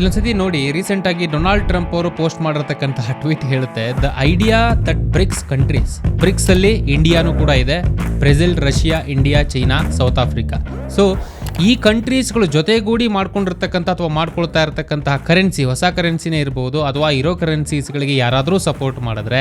ಇಲ್ಲೊಂದ್ಸತಿ ನೋಡಿ ರೀಸೆಂಟ್ ಆಗಿ Donald Trump ಅವರು ಪೋಸ್ಟ್ ಮಾಡಿರ್ತಕ್ಕಂತಹ ಟ್ವೀಟ್ ಹೇಳುತ್ತೆ the idea that BRICS countries BRICS ಅಲ್ಲಿ ಇಂಡಿಯಾನು ಕೂಡ ಇದೆ Brazil Russia India China South Africa so ಈ ಕಂಟ್ರೀಸ್ಗಳು ಜೊತೆಗೂಡಿ ಮಾಡ್ಕೊಂಡಿರ್ತಕ್ಕಂಥ ಅಥವಾ ಮಾಡ್ಕೊಳ್ತಾ ಇರತಕ್ಕಂತಹ ಕರೆನ್ಸಿ ಹೊಸ ಕರೆನ್ಸಿನೇ ಇರ್ಬೋದು, ಅಥವಾ ಇರೋ ಕರೆನ್ಸೀಸ್ಗಳಿಗೆ ಯಾರಾದರೂ ಸಪೋರ್ಟ್ ಮಾಡಿದ್ರೆ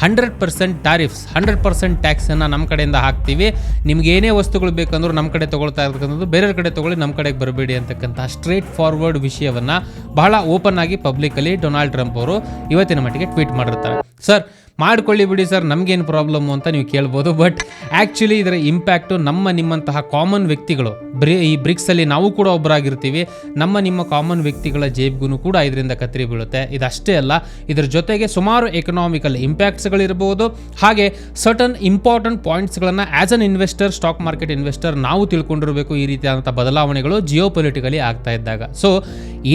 hundred percent tariffs hundred percent ಟ್ಯಾಕ್ಸನ್ನು ನಮ್ಮ ಕಡೆಯಿಂದ ಹಾಕ್ತೀವಿ. ನಿಮ್ಗೆ ಏನೇ ವಸ್ತುಗಳು ಬೇಕಂದ್ರೂ ನಮ್ಮ ಕಡೆ ತೊಗೊಳ್ತಾ ಇರ್ತಕ್ಕಂಥದ್ದು, ಬೇರೆಯವ್ರ ಕಡೆ ತೊಗೊಳ್ಳಿ ನಮ್ಮ ಕಡೆಗೆ ಬರಬೇಡಿ ಅಂತಕ್ಕಂಥ ಸ್ಟ್ರೇಟ್ ಫಾರ್ವರ್ಡ್ ವಿಷಯವನ್ನು ಬಹಳ ಓಪನ್ ಆಗಿ ಪಬ್ಲಿಕಲ್ಲಿ ಡೊನಾಲ್ಡ್ ಟ್ರಂಪ್ ಅವರು ಇವತ್ತಿನ ಮಟ್ಟಿಗೆ ಟ್ವೀಟ್ ಮಾಡಿರ್ತಾರೆ. ಸರ್ ಮಾಡ್ಕೊಳ್ಳಿ ಬಿಡಿ ಸರ್, ನಮಗೇನು ಪ್ರಾಬ್ಲಮ್ಮು ಅಂತ ನೀವು ಕೇಳ್ಬೋದು. ಬಟ್ ಆ್ಯಕ್ಚುಲಿ ಇದರ ಇಂಪ್ಯಾಕ್ಟು ನಮ್ಮ ನಿಮ್ಮಂತಹ ಕಾಮನ್ ವ್ಯಕ್ತಿಗಳು, ಬ್ರಿ, ಈ ಬ್ರಿಕ್ಸಲ್ಲಿ ನಾವು ಕೂಡ ಒಬ್ಬರಾಗಿರ್ತೀವಿ ನಮ್ಮ ನಿಮ್ಮ ಕಾಮನ್ ವ್ಯಕ್ತಿಗಳ ಜೇಬ್ಗೂ ಕೂಡ ಇದರಿಂದ ಕತ್ತರಿ ಬೀಳುತ್ತೆ. ಇದಷ್ಟೇ ಅಲ್ಲ, ಇದರ ಜೊತೆಗೆ ಸುಮಾರು ಎಕನಾಮಿಕಲ್ ಇಂಪ್ಯಾಕ್ಟ್ಸ್ಗಳಿರ್ಬೋದು ಹಾಗೆ certain important ಪಾಯಿಂಟ್ಸ್ಗಳನ್ನು as an investor stock market investor ನಾವು ತಿಳ್ಕೊಂಡಿರಬೇಕು ಈ ರೀತಿಯಾದಂಥ ಬದಲಾವಣೆಗಳು ಜಿಯೋ ಪೊಲಿಟಿಕಲಿ ಆಗ್ತಾ ಇದ್ದಾಗ. ಸೊ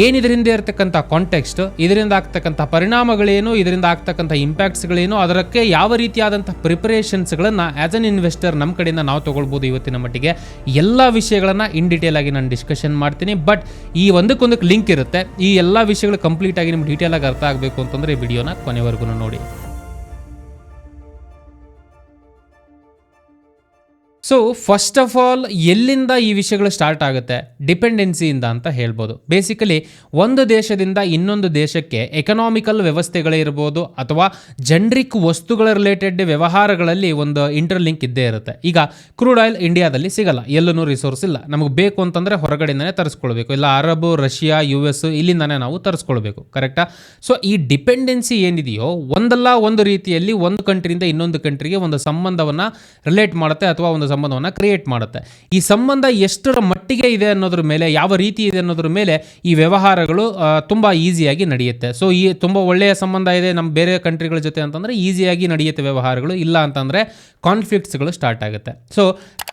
ಏನಿದರಿಂದ ಇರತಕ್ಕಂಥ ಕಾಂಟೆಕ್ಸ್ಟ್ ಇದರಿಂದ ಆಗ್ತಕ್ಕಂಥ ಪರಿಣಾಮಗಳೇನು, ಇದರಿಂದ ಆಗ್ತಕ್ಕಂಥ ಇಂಪ್ಯಾಕ್ಟ್ಸ್ಗಳೇನು ಅದಕ್ಕೆ ಯಾವ ರೀತಿಯಾದಂಥ ಪ್ರಿಪರೇಷನ್ಸ್ಗಳನ್ನು ಆ್ಯಸ್ ಅನ್ ಇನ್ವೆಸ್ಟರ್ ನಮ್ಮ ಕಡೆಯಿಂದ ನಾವು ತೊಗೊಳ್ಬೋದು ಇವತ್ತಿನ ಮಟ್ಟಿಗೆ. ಎಲ್ಲ ವಿಷಯಗಳನ್ನು ಇನ್ ಡೀಟೇಲ್ ಆಗಿ ನಾನು ಡಿಸ್ಕಷನ್ ಮಾಡ್ತೀನಿ. ಬಟ್ ಈ ಒಂದಕ್ಕೊಂದಕ್ಕೆ ಲಿಂಕ್ ಇರುತ್ತೆ. ಈ ಎಲ್ಲ ವಿಷಯಗಳು ಕಂಪ್ಲೀಟಾಗಿ ನಿಮ್ಗೆ ಡೀಟೇಲಾಗಿ ಅರ್ಥ ಆಗಬೇಕು ಅಂತಂದರೆ ಈ ವಿಡಿಯೋನ ಕೊನೆವರೆಗೂ ನೋಡಿ. ಸೊ ಫಸ್ಟ್ ಆಫ್ ಆಲ್ ಎಲ್ಲಿಂದ ಈ ವಿಷಯಗಳು ಸ್ಟಾರ್ಟ್ ಆಗುತ್ತೆ? ಡಿಪೆಂಡೆನ್ಸಿಯಿಂದ ಅಂತ ಹೇಳ್ಬೋದು. ಬೇಸಿಕಲಿ ಒಂದು ದೇಶದಿಂದ ಇನ್ನೊಂದು ದೇಶಕ್ಕೆ ಎಕನಾಮಿಕಲ್ ವ್ಯವಸ್ಥೆಗಳೇ ಇರ್ಬೋದು ಅಥವಾ ಜನರಿಕ್ ವಸ್ತುಗಳ ರಿಲೇಟೆಡ್ ವ್ಯವಹಾರಗಳಲ್ಲಿ ಒಂದು ಇಂಟರ್ಲಿಂಕ್ ಇದ್ದೇ ಇರುತ್ತೆ. ಈಗ ಕ್ರೂಡ್ ಆಯಿಲ್ ಇಂಡಿಯಾದಲ್ಲಿ ಸಿಗಲ್ಲ. ಎಲ್ಲೂ ರಿಸೋರ್ಸ್ ಇಲ್ಲ. ನಮಗೆ ಬೇಕು ಅಂತಂದರೆ ಹೊರಗಡೆಯಿಂದನೇ ತರಿಸ್ಕೊಳ್ಬೇಕು. ಇಲ್ಲ, ಅರಬ್, ರಷ್ಯಾ ಯು ಎಸ್ ಇಲ್ಲಿಂದಾನೇ ನಾವು ತರಿಸ್ಕೊಳ್ಬೇಕು. ಕರೆಕ್ಟಾ ಸೊ ಈ ಡಿಪೆಂಡೆನ್ಸಿ ಏನಿದೆಯೋ, ಒಂದಲ್ಲ ಒಂದು ರೀತಿಯಲ್ಲಿ ಒಂದು ಕಂಟ್ರಿಯಿಂದ ಇನ್ನೊಂದು ಕಂಟ್ರಿಗೆ ಒಂದು ಸಂಬಂಧವನ್ನು ರಿಲೇಟ್ ಮಾಡುತ್ತೆ ಅಥವಾ ಒಂದು ಸಂಬಂಧವನ್ನು ಕ್ರಿಯೇಟ್ ಮಾಡುತ್ತೆ. ಈ ಸಂಬಂಧ ಎಷ್ಟರ ಮಟ್ಟಿಗೆ ಇದೆ ಅನ್ನೋದ್ರ ಮೇಲೆ, ಯಾವ ರೀತಿ ಇದೆ ಅನ್ನೋದ್ರ ಮೇಲೆ ಈ ವ್ಯವಹಾರಗಳು ತುಂಬ ಈಸಿಯಾಗಿ ನಡೆಯುತ್ತೆ. ಸೊ ಈ ತುಂಬ ಒಳ್ಳೆಯ ಸಂಬಂಧ ಇದೆ ನಮ್ಮ ಬೇರೆ ಕಂಟ್ರಿಗಳ ಜೊತೆ ಅಂತಂದರೆ ಈಸಿಯಾಗಿ ನಡೆಯುತ್ತೆ ವ್ಯವಹಾರಗಳು. ಇಲ್ಲ ಅಂತಂದರೆ ಕಾನ್ಫ್ಲಿಕ್ಟ್ಸ್ಗಳು ಸ್ಟಾರ್ಟ್ ಆಗುತ್ತೆ. ಸೊ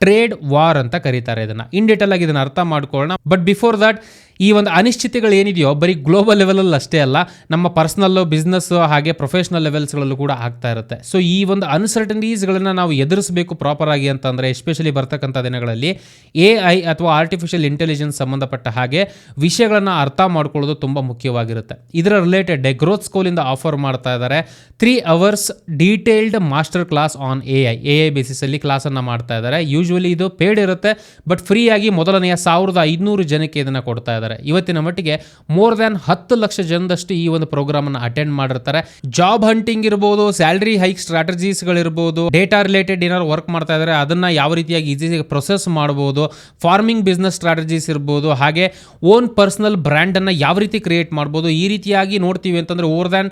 ಟ್ರೇಡ್ ವಾರ್ ಅಂತ ಕರೀತಾರೆ ಇದನ್ನು. ಇನ್ ಡೀಟೇಲ್ ಆಗಿ ಇದನ್ನು ಅರ್ಥ ಮಾಡ್ಕೊಳ್ಳೋಣ. ಬಟ್ ಬಿಫೋರ್ ದಟ್ ಈ ಒಂದು ಅನಿಶ್ಚಿತೆಗಳು ಏನಿದೆಯೋ, ಬರೀ ಗ್ಲೋಬಲ್ ಲೆವೆಲಲ್ಲಿ ಅಷ್ಟೇ ಅಲ್ಲ, ನಮ್ಮ ಪರ್ಸ್ನಲ್ಲು ಬಿಸ್ನೆಸ್ಸು ಹಾಗೆ ಪ್ರೊಫೆಷನಲ್ ಲೆವೆಲ್ಸ್ಗಳಲ್ಲೂ ಕೂಡ ಆಗ್ತಾ ಇರುತ್ತೆ. ಸೊ ಈ ಒಂದು ಅನ್ಸರ್ಟನಿಟೀಸ್ಗಳನ್ನು ನಾವು ಎದುರಿಸಬೇಕು ಪ್ರಾಪರ್ ಆಗಿ ಅಂತಂದರೆ ಎಸ್ಪೆಷಲಿ ಬರ್ತಕ್ಕಂಥ ದಿನಗಳಲ್ಲಿ ಎ ಐ ಅಥವಾ ಆರ್ಟಿಫಿಷಿಯಲ್ ಇಂಟೆಲಿಜೆನ್ಸ್ ಸಂಬಂಧಪಟ್ಟ ಹಾಗೆ ವಿಷಯಗಳನ್ನು ಅರ್ಥ ಮಾಡ್ಕೊಳ್ಳೋದು ತುಂಬ ಮುಖ್ಯವಾಗಿರುತ್ತೆ. ಇದರ ರಿಲೇಟೆಡ್ ಗ್ರೋತ್ ಸ್ಕೂಲಿಂದ ಆಫರ್ ಮಾಡ್ತಾ ಇದ್ದಾರೆ three hours detailed master class on A I A I ಬೇಸಿಸಲ್ಲಿ ಕ್ಲಾಸನ್ನು ಮಾಡ್ತಾ ಇದ್ದಾರೆ ಯೂಶ್ವಲಿ ಇದು ಪೇಡ್ ಇರುತ್ತೆ ಬಟ್ ಫ್ರೀಯಾಗಿ ಮೊದಲನೆಯ ಸಾವಿರದ ಐದುನೂರು ಜನಕ್ಕೆ ಇದನ್ನು ಕೊಡ್ತಾ ಇದ್ದಾರೆ ಇವತ್ತಿನ ಮಟ್ಟಿಗೆ ಮೋರ್ ದ್ಯಾನ್ ಹತ್ತು ಲಕ್ಷ ಜನದಷ್ಟು ಈ ಒಂದು ಪ್ರೋಗ್ರಾಮ್ ಅನ್ನು ಅಟೆಂಡ್ ಮಾಡಿರ್ತಾರೆ. ಜಾಬ್ ಹಂಟಿಂಗ್ ಇರ್ಬೋದು ಸ್ಯಾಲ್ರಿ ಹೈಕ್ ಸ್ಟ್ರಾಟಜೀಸ್ಗಳಿರ್ಬೋದು ಡೇಟಾ ರಿಲೇಟೆಡ್ ಏನಾದ್ರು ವರ್ಕ್ ಮಾಡ್ತಾ ಇದ್ದಾರೆ, ಅದನ್ನ ಯಾವ ರೀತಿಯಾಗಿ ಈಸಿಯಾಗಿ ಪ್ರೊಸೆಸ್ ಮಾಡ್ಬೋದು ಫಾರ್ಮಿಂಗ್ ಬಿಸ್ನೆಸ್ ಸ್ಟ್ರಾಟಜೀಸ್ ಇರ್ಬೋದು, ಹಾಗೆ ಓನ್ ಪರ್ಸನಲ್ ಬ್ರ್ಯಾಂಡ್ ಅನ್ನು ಯಾವ ರೀತಿ ಕ್ರಿಯೇಟ್ ಮಾಡ್ಬೋದು, ಈ ರೀತಿಯಾಗಿ ನೋಡ್ತೀವಿ ಅಂತಂದ್ರೆ over than